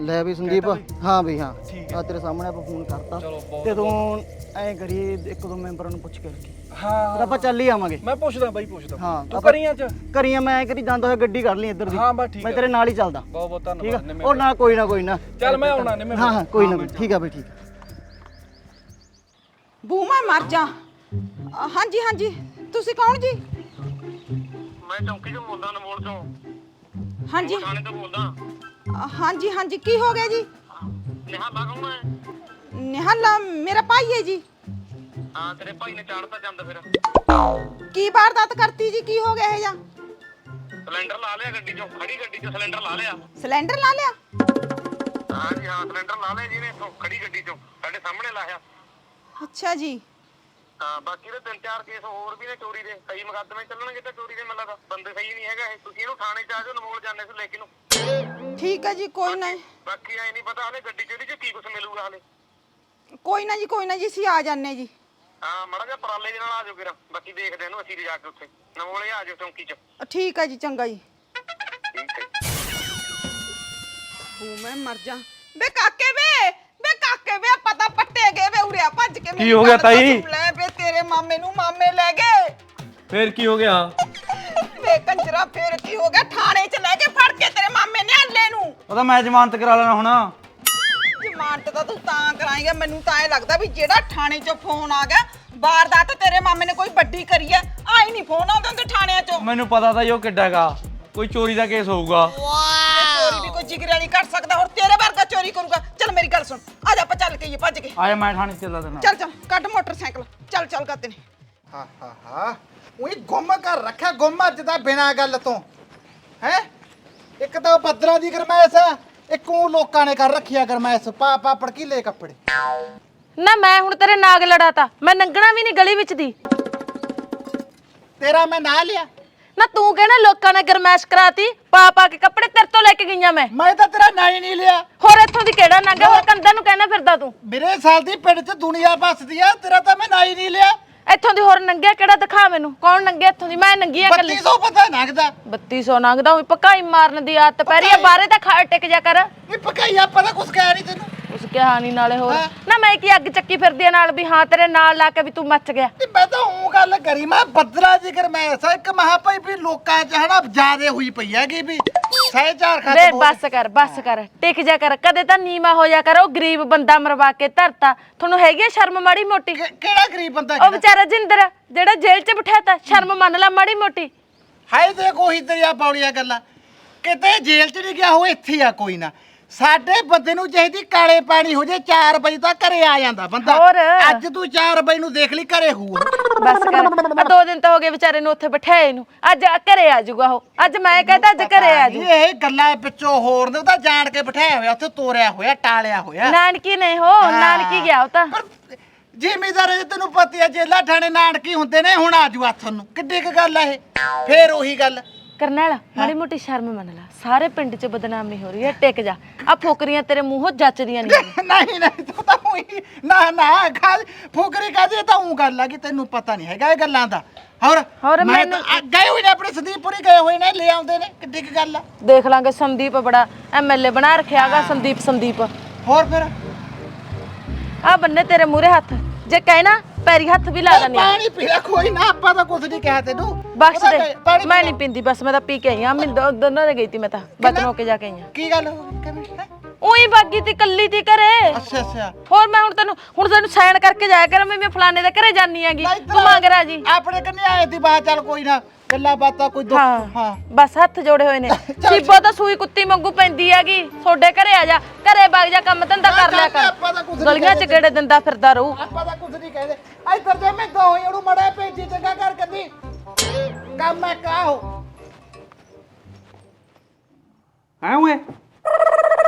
[SPEAKER 12] ਲੈ ਵੀ ਸੰਦੀਪ ਹਾਂ ਵੀ ਹਾਂ। ਆ। ਤੇਰੇ ਸਾਹਮਣੇ ਆਪਾਂ ਫੋਨ ਕਰਤਾ। ਤੇ ਤੂੰ ਐਂ ਕਰੀ ਇੱਕ ਦੋ ਮੈਂਬਰਾਂ ਨੂੰ ਪੁੱਛ ਕੇ ਰੱਖੀ।
[SPEAKER 13] ਹਾਂ
[SPEAKER 12] ਆਪਾਂ ਚੱਲ ਹੀ ਆਵਾਂਗੇ।
[SPEAKER 13] ਮੈਂ ਪੁੱਛਦਾ ਬਾਈ ਪੁੱਛਦਾ।
[SPEAKER 12] ਹਾਂ
[SPEAKER 13] ਤੂੰ
[SPEAKER 12] ਆਪਾਂ-
[SPEAKER 13] ਕਰੀਆਂ ਚ
[SPEAKER 12] ਕਰੀਆਂ ਮੈਂ ਐਂ ਕਰੀ ਜਾਂਦਾ ਹੋਇਆ ਗੱਡੀ ਕੱਢ ਲਈ ਇੱਧਰ ਦੀ।
[SPEAKER 13] ਹਾਂ ਬਸ ਠੀਕ
[SPEAKER 12] ਮੈਂ
[SPEAKER 13] ਆ।
[SPEAKER 12] ਤੇਰੇ ਨਾਲ ਹੀ ਚੱਲਦਾ।
[SPEAKER 13] ਬਹੁਤ ਬਹੁਤ
[SPEAKER 12] ਠੀਕ ਆ?
[SPEAKER 13] ਧੰਨਵਾਦ।
[SPEAKER 12] ਉਹ ਨਾ ਕੋਈ ਨਾ ਕੋਈ ਨਾ।
[SPEAKER 13] ਚੱਲ ਮੈਂ ਆਉਣਾ ਨੇ ਮੈਂ
[SPEAKER 12] ਹਾਂ ਹਾਂ ਕੋਈ ਨਾ ਕੋਈ। ਠੀਕ ਆ ਬਈ ਠੀਕ ਆ।
[SPEAKER 10] ਬੂ ਮੈਂ ਮਰ ਜਾ। ਹਾਂਜੀ ਹਾਂਜੀ। ਤੁਸੀਂ ਕੌਣ ਜੀ?
[SPEAKER 3] ਮੈਂ ਚੌਂਕੀ ਤੋਂ ਬੋਲਦਾ ਨਮੋਲ ਤੋਂ
[SPEAKER 10] ਹਾਂਜੀ।
[SPEAKER 3] ਥਾਣੇ ਤੋਂ ਬੋਲਦਾ।
[SPEAKER 10] ਅ, ਹਾਂਜੀ ਹਾਂਜੀ। ਕੀ ਹੋ ਗਿਆ ਜੀ?
[SPEAKER 3] ਨਿਹਾਲਾ ਕੌਣ ਹੈ?
[SPEAKER 10] ਨਿਹਾਲਾ ਮੇਰਾ ਭਾਈ ਹੈ ਜੀ।
[SPEAKER 3] ਹਾਂ ਤੇਰੇ ਭਾਈ ਨੇ ਚਾੜਤਾ ਚੰਦ ਫਿਰ।
[SPEAKER 10] ਕੀ ਵਾਰਦਾਤ ਕਰਤੀ ਜੀ? ਕੀ ਹੋ ਗਿਆ ਇਹ ਜਾਂ?
[SPEAKER 3] ਸਿਲੰਡਰ ਲਾ ਲਿਆ ਗੱਡੀ ਚੋਂ ਖੜੀ ਗੱਡੀ ਚੋਂ ਸਿਲੰਡਰ ਲਾ ਲਿਆ।
[SPEAKER 10] ਸਿਲੰਡਰ ਲਾ ਲਿਆ?
[SPEAKER 3] ਹਾਂ ਜੀ ਹਾਂ ਸਿਲੰਡਰ ਲਾ ਲਿਆ ਜਿਹਨੇ ਇੱਥੋਂ ਖੜੀ ਗੱਡੀ ਚੋਂ। ਸਾਡੇ ਸਾਹਮਣੇ ਲਾਇਆ।
[SPEAKER 10] ਅੱਛਾ ਜੀ।
[SPEAKER 3] ਹਾਂ ਬਾਕੀ ਦੇ ਤਿੰਨ ਚਾਰ ਕੇਸ ਹੋਰ ਵੀ ਨੇ ਚੋਰੀ ਦੇ। ਕਈ ਮੁਕੱਦਮੇ ਚੱਲਣਗੇ ਤਾਂ ਚੋਰੀ ਦੇ ਦਾ। ਬੰਦੇ ਸਹੀ ਨਹੀਂ ਹੈਗਾ ਇਹ। ਤੁਸੀਂ ਇਹਨੂੰ ਥਾਣੇ ਚ ਆ ਜਾਓ ਨਮੋਲ ਜਾਣੇ ਸੀ ਲੈ ਕੇ ਨੂੰ
[SPEAKER 10] ਠੀਕ ਹੈ ਜੀ ਕੋਈ ਨਾ।
[SPEAKER 3] ਬਾਕੀ ਐ ਨਹੀਂ ਪਤਾ ਹਲੇ ਗੱਡੀ ਇਹਦੀ ਚ ਕੀ ਕੁਝ ਮਿਲੂਗਾ ਹਲੇ।
[SPEAKER 10] ਕੋਈ ਨਾ ਜੀ ਕੋਈ ਨਾ ਜੀ ਅਸੀਂ ਆ ਜਾਂਦੇ ਜੀ।
[SPEAKER 3] ਹਾਂ ਮੜਾ ਜਿਹਾ ਪਰਾਲੇ ਦੇ ਨਾਲ ਆ ਜਾਓ ਕਿਰਾ ਬਾਕੀ ਦੇਖਦੇ ਇਹਨੂੰ ਅਸੀਂ ਵੀ ਜਾ ਕੇ ਉੱਥੇ। ਨਮੋਲੇ ਆ ਜਾਓ ਚੌਂਕੀ ਚ।
[SPEAKER 10] ਠੀਕ ਹੈ ਜੀ ਚੰਗਾ ਜੀ।
[SPEAKER 3] ਠੀਕ ਹੈ
[SPEAKER 10] ਬੂ ਮੈਂ ਮਰ ਜਾ। ਬੇ ਕਾਕੇ ਵੇ ਕਾਕੇ ਵੇ ਪਤਾ ਪੱਟੇ ਗਏ ਵੇ ਉਰਿਆ ਭੱਜ ਕੇ
[SPEAKER 1] ਕੀ ਹੋ ਗਿਆ ਤਾਈ?
[SPEAKER 10] ਲੈ ਵੇ ਤੇਰੇ ਮਾਮੇ ਨੂੰ ਮਾਮੇ ਲੈ ਗਏ।
[SPEAKER 1] ਫੇਰ ਕੀ ਹੋ ਗਿਆ?
[SPEAKER 10] ਵੇ ਕੰਜਰਾ ਫੇਰ ਕੀ ਹੋ ਗਿਆ? ਥਾਣੇ ਚ ਲੈ ਕੇ ਫੜ ਕੇ ਤੇਰੇ ਮਾਮੇ ਨੇ ਆਲੇ ਨੂੰ।
[SPEAKER 14] ਉਹਦਾ ਮੈਂ ਜ਼ਮਾਨਤ ਕਰਾ ਲੈਣਾ ਹੁਣ।
[SPEAKER 10] ਜ਼ਮਾਨਤ ਤਾਂ ਤੂੰ ਤਾਂ ਕਰਾਏਗਾ ਮੈਨੂੰ ਤਾਂ ਐ ਲੱਗਦਾ ਵੀ ਜਿਹੜਾ ਥਾਣੇ 'ਚੋਂ ਫੋਨ ਆ ਗਿਆ ਵਾਰਦਾਤ ਤੇਰੇ ਮਾਮੇ ਨੇ ਕੋਈ ਵੱਡੀ ਕਰੀ ਐ ਆਈ ਨਹੀਂ ਫੋਨ ਆਉਂਦੇ ਹੁੰਦੇ ਥਾਣਿਆਂ 'ਚੋਂ।
[SPEAKER 14] ਮੈਨੂੰ ਪਤਾ ਤਾਂ ਜੀ ਉਹ ਕਿੱਡਾ ਗਾ ਕੋਈ ਚੋਰੀ ਦਾ ਕੇਸ ਹੋਊਗਾ।
[SPEAKER 10] ਚੋਰੀ ਵੀ ਕੋਈ ਜਿਗਰਿਆ ਨਹੀਂ ਕਰ ਸਕਦਾ ਹੋਰ ਤੇਰੇ ਵਰਗਾ ਚੋਰੀ ਕਰੂਗਾ। ਚੱਲ ਮੇਰੀ ਗੱਲ ਸੁਣ ਆ ਜਾ ਆਪਾਂ ਚੱਲ ਕੇ ਆਈਏ ਭੱਜ ਕੇ।
[SPEAKER 14] ਆਇਆ ਮੈਂ ਥਾਣੇ ਚੱਲਾ ਦੇਣਾ
[SPEAKER 10] ਚੱਲ ਚੱਲ ਕੱਢ ਮੋਟਰਸਾਈਕਲ। ਚੱਲ ਚੱਲ ਕਰਦੇ ਨੇ।
[SPEAKER 13] ਹਾ ਹਾ ਹਾ। ਉਹੀ ਗੁੰਮ ਕਰ ਰੱਖਿਆ ਗੁੰਮ ਅੱਜ ਦਾ ਬਿਨਾ ਗੱਲ ਤੋਂ। ਹੈ? ਇੱਕ ਤਾਂ ਬੱਦਲਾਂ ਦੀ ਗਰਮੈਸ਼ ਇੱਕ ਉਹ ਲੋਕਾਂ ਨੇ ਕਰ ਰੱਖਿਆ ਗਰਮੈਸ਼ ਪਾ ਪਾ ਪੜਕੀਲੇ ਕੱਪੜੇ।
[SPEAKER 6] ਨਾ ਮੈਂ ਹੁਣ ਤੇਰੇ ਨਾਗ ਲੜਾਤਾ ਮੈਂ ਨੰਗਣਾ ਵੀ ਨਹੀਂ ਗਲੀ ਵਿੱਚ ਦੀ।
[SPEAKER 13] ਤੇਰਾ ਮੈਂ ਨਾਂ ਲਿਆ।
[SPEAKER 6] ਨਾ ਤੂੰ ਕਹਿਣਾ ਲੋਕਾਂ ਨੇ ਗਰਮੈਸ਼ ਕਰਾਤੀ ਪਾ ਪਾ ਕੇ ਕੱਪੜੇ ਤੇਰੇ ਤੋਂ ਲੈ ਕੇ ਗਈਆਂ ਮੈਂ।
[SPEAKER 13] ਮੈਂ ਤਾਂ ਤੇਰਾ ਨਾਂ ਹੀ ਨਹੀਂ ਲਿਆ।
[SPEAKER 6] ਹੋਰ ਇੱਥੋਂ ਦੀ ਕਿਹੜਾ ਨੰਗ? ਹੋਰ ਕੰਧਾਂ ਨੂੰ ਕਹਿਣਾ ਫਿਰਦਾ ਤੂੰ।
[SPEAKER 13] ਮੇਰੇ ਸਾਲ ਦੀ ਪਿੰਡ 'ਚ ਦੁਨੀਆ ਵੱਸਦੀ ਆ ਤੇਰਾ ਤਾਂ ਮੈਂ ਨਾਂ ਹੀ ਨਹੀਂ ਲਿਆ।
[SPEAKER 6] ਇੱਥੋਂ ਦੀ ਹੋਰ ਨੰਗਿਆ ਕਿਹੜਾ ਦਿਖਾ ਮੈਨੂੰ? ਕੌਣ ਨੰਗਿਆ ਇੱਥੋਂ ਦੀ? ਮੈਂ ਨੰਗੀ ਆ ਕੱਲੀ
[SPEAKER 13] 3200 ਪਤਾ ਨਗਦਾ।
[SPEAKER 6] 3200 ਨੰਗਦਾ ਹੋਈ ਪਕਾਈ ਮਾਰਨ ਦੀ ਆਦਤ ਪੈ ਰਹੀ ਆ ਬਾਹਰੇ ਤਾਂ ਖਾ ਟਿਕ ਜਾ ਕਰ।
[SPEAKER 13] ਇਹ ਪਕਾਈ ਆਪਾਂ ਤਾਂ ਕੁਝ ਕਹਿ ਨਹੀਂ ਤੈਨੂੰ
[SPEAKER 6] ਉਸ ਕਿਹਾ ਨਹੀਂ ਨਾਲੇ ਹੋਰ। ਨਾ ਮੈਂ ਕੀ ਅੱਗ ਚੱਕੀ ਫਿਰਦੀ ਆ ਨਾਲ ਵੀ ਹਾਂ ਤੇਰੇ ਨਾਲ ਲਾ ਕੇ ਵੀ ਤੂੰ ਮੱਚ ਗਿਆ।
[SPEAKER 13] ਤੇ ਮੈਂ ਤਾਂ ਉਹ ਗੱਲ ਕਰੀ ਮੈਂ ਬੱਦਲਾ ਦੀ ਗਰਮੈਸ਼ ਆ ਇੱਕ ਮਹਾ ਭਾਈ ਵੀ ਲੋਕਾਂ 'ਚ ਹਨਾ ਜ਼ਿਆਦੇ ਹੋਈ ਪਈ ਹੈਗੀ ਵੀ ਸਹਿ ਚਾਰ
[SPEAKER 6] ਵੇ ਬੱਸ ਕਰ ਬੱਸ ਕਰ ਟਿਕ ਜਾ ਕਰ ਕਦੇ ਤਾਂ ਨੀਵਾ ਹੋ ਜਾ ਕਰ ਉਹ ਗਰੀਬ ਬੰਦਾ ਮਰਵਾ ਕੇ ਧਰਤਾ। ਤੁਹਾਨੂੰ ਹੈਗੀ ਆ ਸ਼ਰਮ ਮਾੜੀ ਮੋਟੀ?
[SPEAKER 13] ਕਿਹੜਾ ਗਰੀਬ ਬੰਦਾ
[SPEAKER 6] ਉਹ ਵਿਚਾਰਾ ਜਿੰਦਰ ਜਿਹੜਾ ਜੇਲ੍ਹ 'ਚ ਬਿਠਾਤਾ ਸ਼ਰਮ ਮੰਨ ਲੈ ਮਾੜੀ ਮੋਟੀ।
[SPEAKER 13] ਹਾਏ ਦੇਖ ਉਹੀ ਤੇਰੀਆਂ ਬੌਲੀਆਂ ਗੱਲਾਂ। ਕਿਤੇ ਜੇਲ੍ਹ 'ਚ ਨਹੀਂ ਗਿਆ ਉਹ ਇੱਥੇ ਹੀ ਆ ਕੋਈ ਨਾ। ਸਾਡੇ ਬੰਦੇ ਨੂੰ ਚਾਹੀਦੀ ਕਾਲੇ ਪਾਣੀ ਹੋ ਜੇ 4 ਵਜੇ ਤੱਕ ਘਰੇ ਆ ਜਾਂਦਾ ਬੰਦਾ।
[SPEAKER 6] ਹੋਰ?
[SPEAKER 13] ਅੱਜ ਤੂੰ 4 ਵਜੇ ਨੂੰ ਦੇਖ ਲਈ ਘਰੇ ਹੋਊ
[SPEAKER 6] ਬਸ ਕਰ। ਆ ਦੋ ਦਿਨ ਤਾਂ ਹੋ ਗਏ ਵਿਚਾਰੇ ਨੂੰ ਉੱਥੇ ਬਿਠਾਏ ਨੂੰ। ਅੱਜ ਆ ਘਰੇ ਆ ਜਾਊਗਾ ਉਹ। ਅੱਜ ਮੈਂ ਕਹਿੰਦਾ ਅੱਜ ਘਰੇ ਆ ਜਾਊ।
[SPEAKER 13] ਇਹ ਗੱਲਾਂ ਵਿੱਚੋਂ ਹੋਰ ਨੇ ਉਹ ਤਾਂ ਜਾਣ ਕੇ ਬਿਠਾਇਆ ਹੋਇਆ ਉੱਥੇ ਤੋਰਿਆ ਹੋਇਆ ਟਾਲਿਆ ਹੋਇਆ।
[SPEAKER 6] ਨਾਨਕੀ ਨੇ ਹੋ। ਨਾਨਕੀ ਗਿਆ ਉਹ ਤਾਂ।
[SPEAKER 13] ਜ਼ਿਮੀਦਾਰ ਜੇ ਤੈਨੂੰ ਪਤੀ ਆ ਜੇਲਾ ਠਾਣੇ ਨਾਨਕੀ ਹੁੰਦੇ ਨੇ ਹੁਣ ਆਜੂ ਹੱਥ ਨੂੰ ਕਿੱਡੀ ਕੁ ਗੱਲ ਆ ਇਹ? ਫੇਰ ਉਹੀ ਗੱਲ।
[SPEAKER 6] ਕਰਨੈਲ ਮਾੜੀ ਮੋਟੀ ਸ਼ਰਮ ਮੰਨ ਲੈ। ਸਾਰੇ ਪਿੰਡ 'ਚ ਬਦਨਾਮੀ ਹੋ ਰਹੀ ਹੈ ਟਿਕ ਜਾ। ਆ ਫੋਕਰੀਆਂ ਤੇਰੇ ਮੂੰਹੋਂ ਜੱਚਦੀਆਂ ਨਹੀਂ
[SPEAKER 13] ਨਹੀਂ ਨਹੀਂ ਤੂੰ ਤਾਂ ਉਹੀ ਨਾ ਨਾ ਖਾਲ ਫੁਕਰੀ ਕਾਦੀ ਤਾਂ ਉਹ ਗੱਲ ਆ ਕਿ ਤੈਨੂੰ ਪਤਾ ਨਹੀਂ ਹੈਗਾ ਇਹ ਗੱਲਾਂ ਦਾ। ਹੋਰ
[SPEAKER 6] ਹੋਰ
[SPEAKER 13] ਮੈਂ
[SPEAKER 6] ਮੈਨੂੰ-
[SPEAKER 13] ਤਾਂ- ਆ, ਗਏ ਹੋਏ ਨੇ ਆਪਣੇ ਸੰਦੀਪੁਰੀ ਗਏ ਹੋਏ ਨੇ ਲੈ ਆਉਂਦੇ ਨੇ ਕਿੱਡੀ ਕੁ ਗੱਲ ਆ।
[SPEAKER 6] ਦੇਖ ਲਾਂਗੇ ਸੰਦੀਪ ਬੜਾ ਐਮਐਲਏ ਬਣਾ ਰੱਖਿਆਗਾ ਸੰਦੀਪ ਸੰਦੀਪ।
[SPEAKER 13] ਹੋਰ ਫਿਰ?
[SPEAKER 6] ਆ ਬੰਨੇ ਤੇਰੇ ਮੂਰੇ ਹੱਥ। ਜੇ ਕਹਿਣਾ ਪੈਰੀ ਹੱਥ ਵੀ ਲਾ ਦਨੀ
[SPEAKER 13] ਪਾਣੀ ਪੀ ਲੈ ਕੋਈ ਨਾ ਆਪਾਂ ਤਾਂ ਕੁਝ ਨਹੀਂ ਕਿਹਾ ਤੈਨੂੰ।
[SPEAKER 6] ਬਖਸ਼
[SPEAKER 13] ਉਹਦਾ
[SPEAKER 6] ਦੇ ਮੈਂ ਨਹੀਂ ਪੀਂਦੀ ਬਸ ਮੈਂ ਤਾਂ ਪੀ ਕੇ ਆਈ ਆ। ਮੈਂ ਦੋਨੋਂ ਦੇ ਗਈ ਤੀ ਮੈਂ ਤਾਂ। ਬਤਨ ਕੇ ਜਾ ਕੇ ਆਈ ਆ।
[SPEAKER 13] ਕੀ ਗੱਲ ਹੋ ਗਈ? ਕਿਵੇਂ? ਹੈਂ?
[SPEAKER 6] ਉਹੀ ਬਾਗੀ ਤੀ ਕੱਲੀ ਤੀ ਘਰੇ।
[SPEAKER 13] ਅੱਛਾ ਅੱਛਾ।
[SPEAKER 6] ਹੋਰ ਮੈਂ ਹੁਣ ਤੈਨੂੰ ਹੁਣ ਤੈਨੂੰ ਸਾਈਨ ਕਰਕੇ ਜਾਇਆ ਕਰ ਮੈਂ ਫਲਾਣੇ ਦੇ ਘਰੇ ਜਾਨੀ ਆਗੀ ਤੂੰ ਮੰਗ ਰਾਜੀ।
[SPEAKER 13] ਆਪਣੇ ਕੰਨੇ ਆਏ ਦੀ ਬਾਤ ਚੱਲ ਕੋਈ ਨਾ ਗੱਲਾਂ ਬਾਤਾਂ ਕੋਈ ਦੁੱਖ
[SPEAKER 6] ਹਾਂ।
[SPEAKER 13] ਹਾਂ।
[SPEAKER 6] ਬਸ ਹੱਥ ਜੋੜੇ ਹੋਏ ਨੇ। ਸੀਬੋ ਤਾਂ ਸੂਈ ਕੁੱਤੀ ਵਾਂਗੂ ਪੈਂਦੀ ਹੈਗੀ। ਤੁਹਾਡੇ ਘਰੇ ਆ ਜਾ। ਘਰੇ ਵਗ ਜਾ ਕੰਮ ਧੰਦਾ ਕਰ ਲਿਆ
[SPEAKER 13] ਆਪਾਂ ਤਾਂ
[SPEAKER 6] ਕਰ ਗਲੀਆਂ ਚ। ਗੇੜੇ ਦਿੰਦਾ ਫਿਰਦਾ ਰਹੂ।
[SPEAKER 13] ਆਪਾਂ ਤਾਂ ਕੁਝ ਨਹੀਂ ਕਹਿੰਦੇ। ਇੱਧਰ ਜੇ ਮੈਂ ਦੋ ਇਹਨੂੰ ਮੜਾ ਭੇਜੀ ਚੰਗਾ ਕਰ ਕਦੀ ਕੰਮ ਹੈ ਕਾਹੋ
[SPEAKER 14] ਹੈ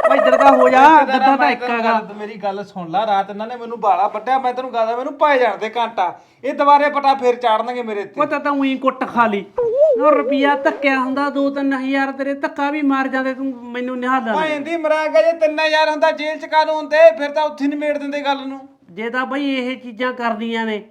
[SPEAKER 14] ਓਏ ਇੱਧਰ ਤਾਂ ਹੋ ਜਾ ਦੱਦਾ ਤਾਂ ਇੱਕ ਹੈਗਾ
[SPEAKER 1] ਮੇਰੀ ਗੱਲ ਸੁਣ ਲੈ ਰਾਤ ਇਹਨਾਂ ਨੇ ਮੈਨੂੰ ਬਾਲਾ ਵੱਟਿਆ ਮੈਂ ਤੈਨੂੰ ਕਹਦਾ ਮੈਨੂੰ ਪਾਏ ਜਾਣ ਦੇ ਘੰਟਾ। ਇਹ ਦੁਬਾਰੇ ਪਟਾ ਫੇਰ ਚਾੜਨਗੇ ਮੇਰੇ ਤੇ।
[SPEAKER 14] ਉਹ ਤਾਂ ਤਾਂ ਉਹੀ ਕੁੱਟ ਖਾ ਲਈ। ਉਹ ਰੁਪਿਆ ਧੱਕਿਆ ਹੁੰਦਾ 2-3000 ਤੇਰੇ ਧੱਕਾ ਵੀ ਮਾਰ ਜਾਂਦੇ ਤੂੰ ਮੈਨੂੰ ਨਿਹਾਲ
[SPEAKER 1] ਭਾਂ ਦੀ ਮਰਾਂਗਾ ਜੇ 3000 ਹੁੰਦਾ ਜੇਲ੍ਹ ਚ ਕਾਨੂੰ ਹੁੰਦੇ? ਫਿਰ ਤਾਂ ਉੱਥੇ ਨਿਮੇੜ ਦਿੰਦੇ ਗੱਲ ਨੂੰ।
[SPEAKER 14] ਜੇ ਤਾਂ ਬਈ ਇਹ ਚੀਜ਼ਾਂ ਕਰਦੀਆਂ ਨੇ।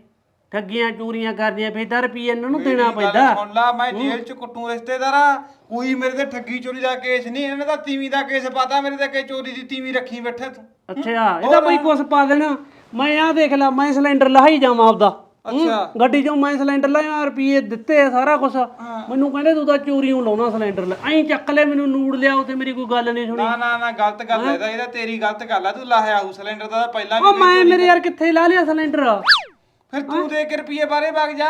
[SPEAKER 14] ਠੱਗੀਆਂ ਚੋਰੀਆਂ ਕਰਦੀਆਂ ਫੇਰ ਤਾਂ ਰੁਪਈਆ ਇਹਨਾਂ ਨੂੰ ਦੇਣਾ
[SPEAKER 1] ਗੱਲ
[SPEAKER 14] ਪੈਂਦਾ।
[SPEAKER 1] ਸੁਣ ਲਾ ਮੈਂ ਜੇਲ੍ਹ ਚ ਕੁੱਟੂ ਰਿਸ਼ਤੇਦਾਰਾ ਕੋਈ ਮੇਰੇ ਤੇ ਠੱਗੀ ਚੋਰੀ ਦਾ ਕੇਸ ਨਹੀਂ ਇਹਨਾਂ ਤਾਂ ਤੀਵੀਂ ਦਾ ਕੇਸ ਪਾਤਾ ਮੇਰੇ ਤੇ ਕਿ ਚੋਰੀ ਦੀ ਤੀਵੀਂ ਰੱਖੀ ਬੈਠੇ ਤੂੰ।
[SPEAKER 14] ਅੱਛਾ ਇਹਦਾ ਬਈ ਕੁਛ ਪਾ ਦੇਣਾ। ਮੈਂ ਆ ਦੇਖ ਲਾ ਮੈਂ ਸਿਲੰਡਰ ਲਹਾਈ ਜਾਵਾਂ ਆਪਦਾ। ਹੂੰ,
[SPEAKER 1] ਅੱਛਾ।
[SPEAKER 14] ਗੱਡੀ ਚੋਂ ਮੈਂ ਸਿਲੰਡਰ ਲਾਇਆ ਰੁਪਏ ਦਿੱਤੇ ਆ ਸਾਰਾ ਕੁਛ। ਮੈਨੂੰ ਕਹਿੰਦੇ ਤੂੰ ਤਾਂ ਚੋਰੀਓਂ ਲਾਉਣਾ ਸਿਲੰਡਰ ਲੈ। ਐਂ ਚੱਕ ਲੈ ਮੈਨੂੰ ਨੂੜ ਲਿਆ ਉਤੇ ਮੇਰੀ ਕੋਈ ਗੱਲ ਨਹੀਂ ਸੁਣੀ।
[SPEAKER 1] ਨਾ ਨਾ ਨਾ ਗਲਤ ਗੱਲ ਹੈ ਇਹਦਾ ਇਹਦਾ ਤੇਰੀ ਗਲਤ ਗੱਲ ਆ ਤੂੰ ਲਾਹਿਆ ਹੂ ਸਿਲੰਡਰ ਦਾ ਤਾਂ ਪਹਿਲਾਂ
[SPEAKER 14] ਉਹ ਮੈਂ ਮੇਰੇ ਯਾਰ ਕਿੱਥੇ ਲਾ ਲਿਆ ਸਿਲੰਡਰ?
[SPEAKER 1] ਫਿਰ ਤੂੰ ਦੇ ਕੇ ਰੁਪਏ ਬਾਰੇ ਵਗ ਜਾ।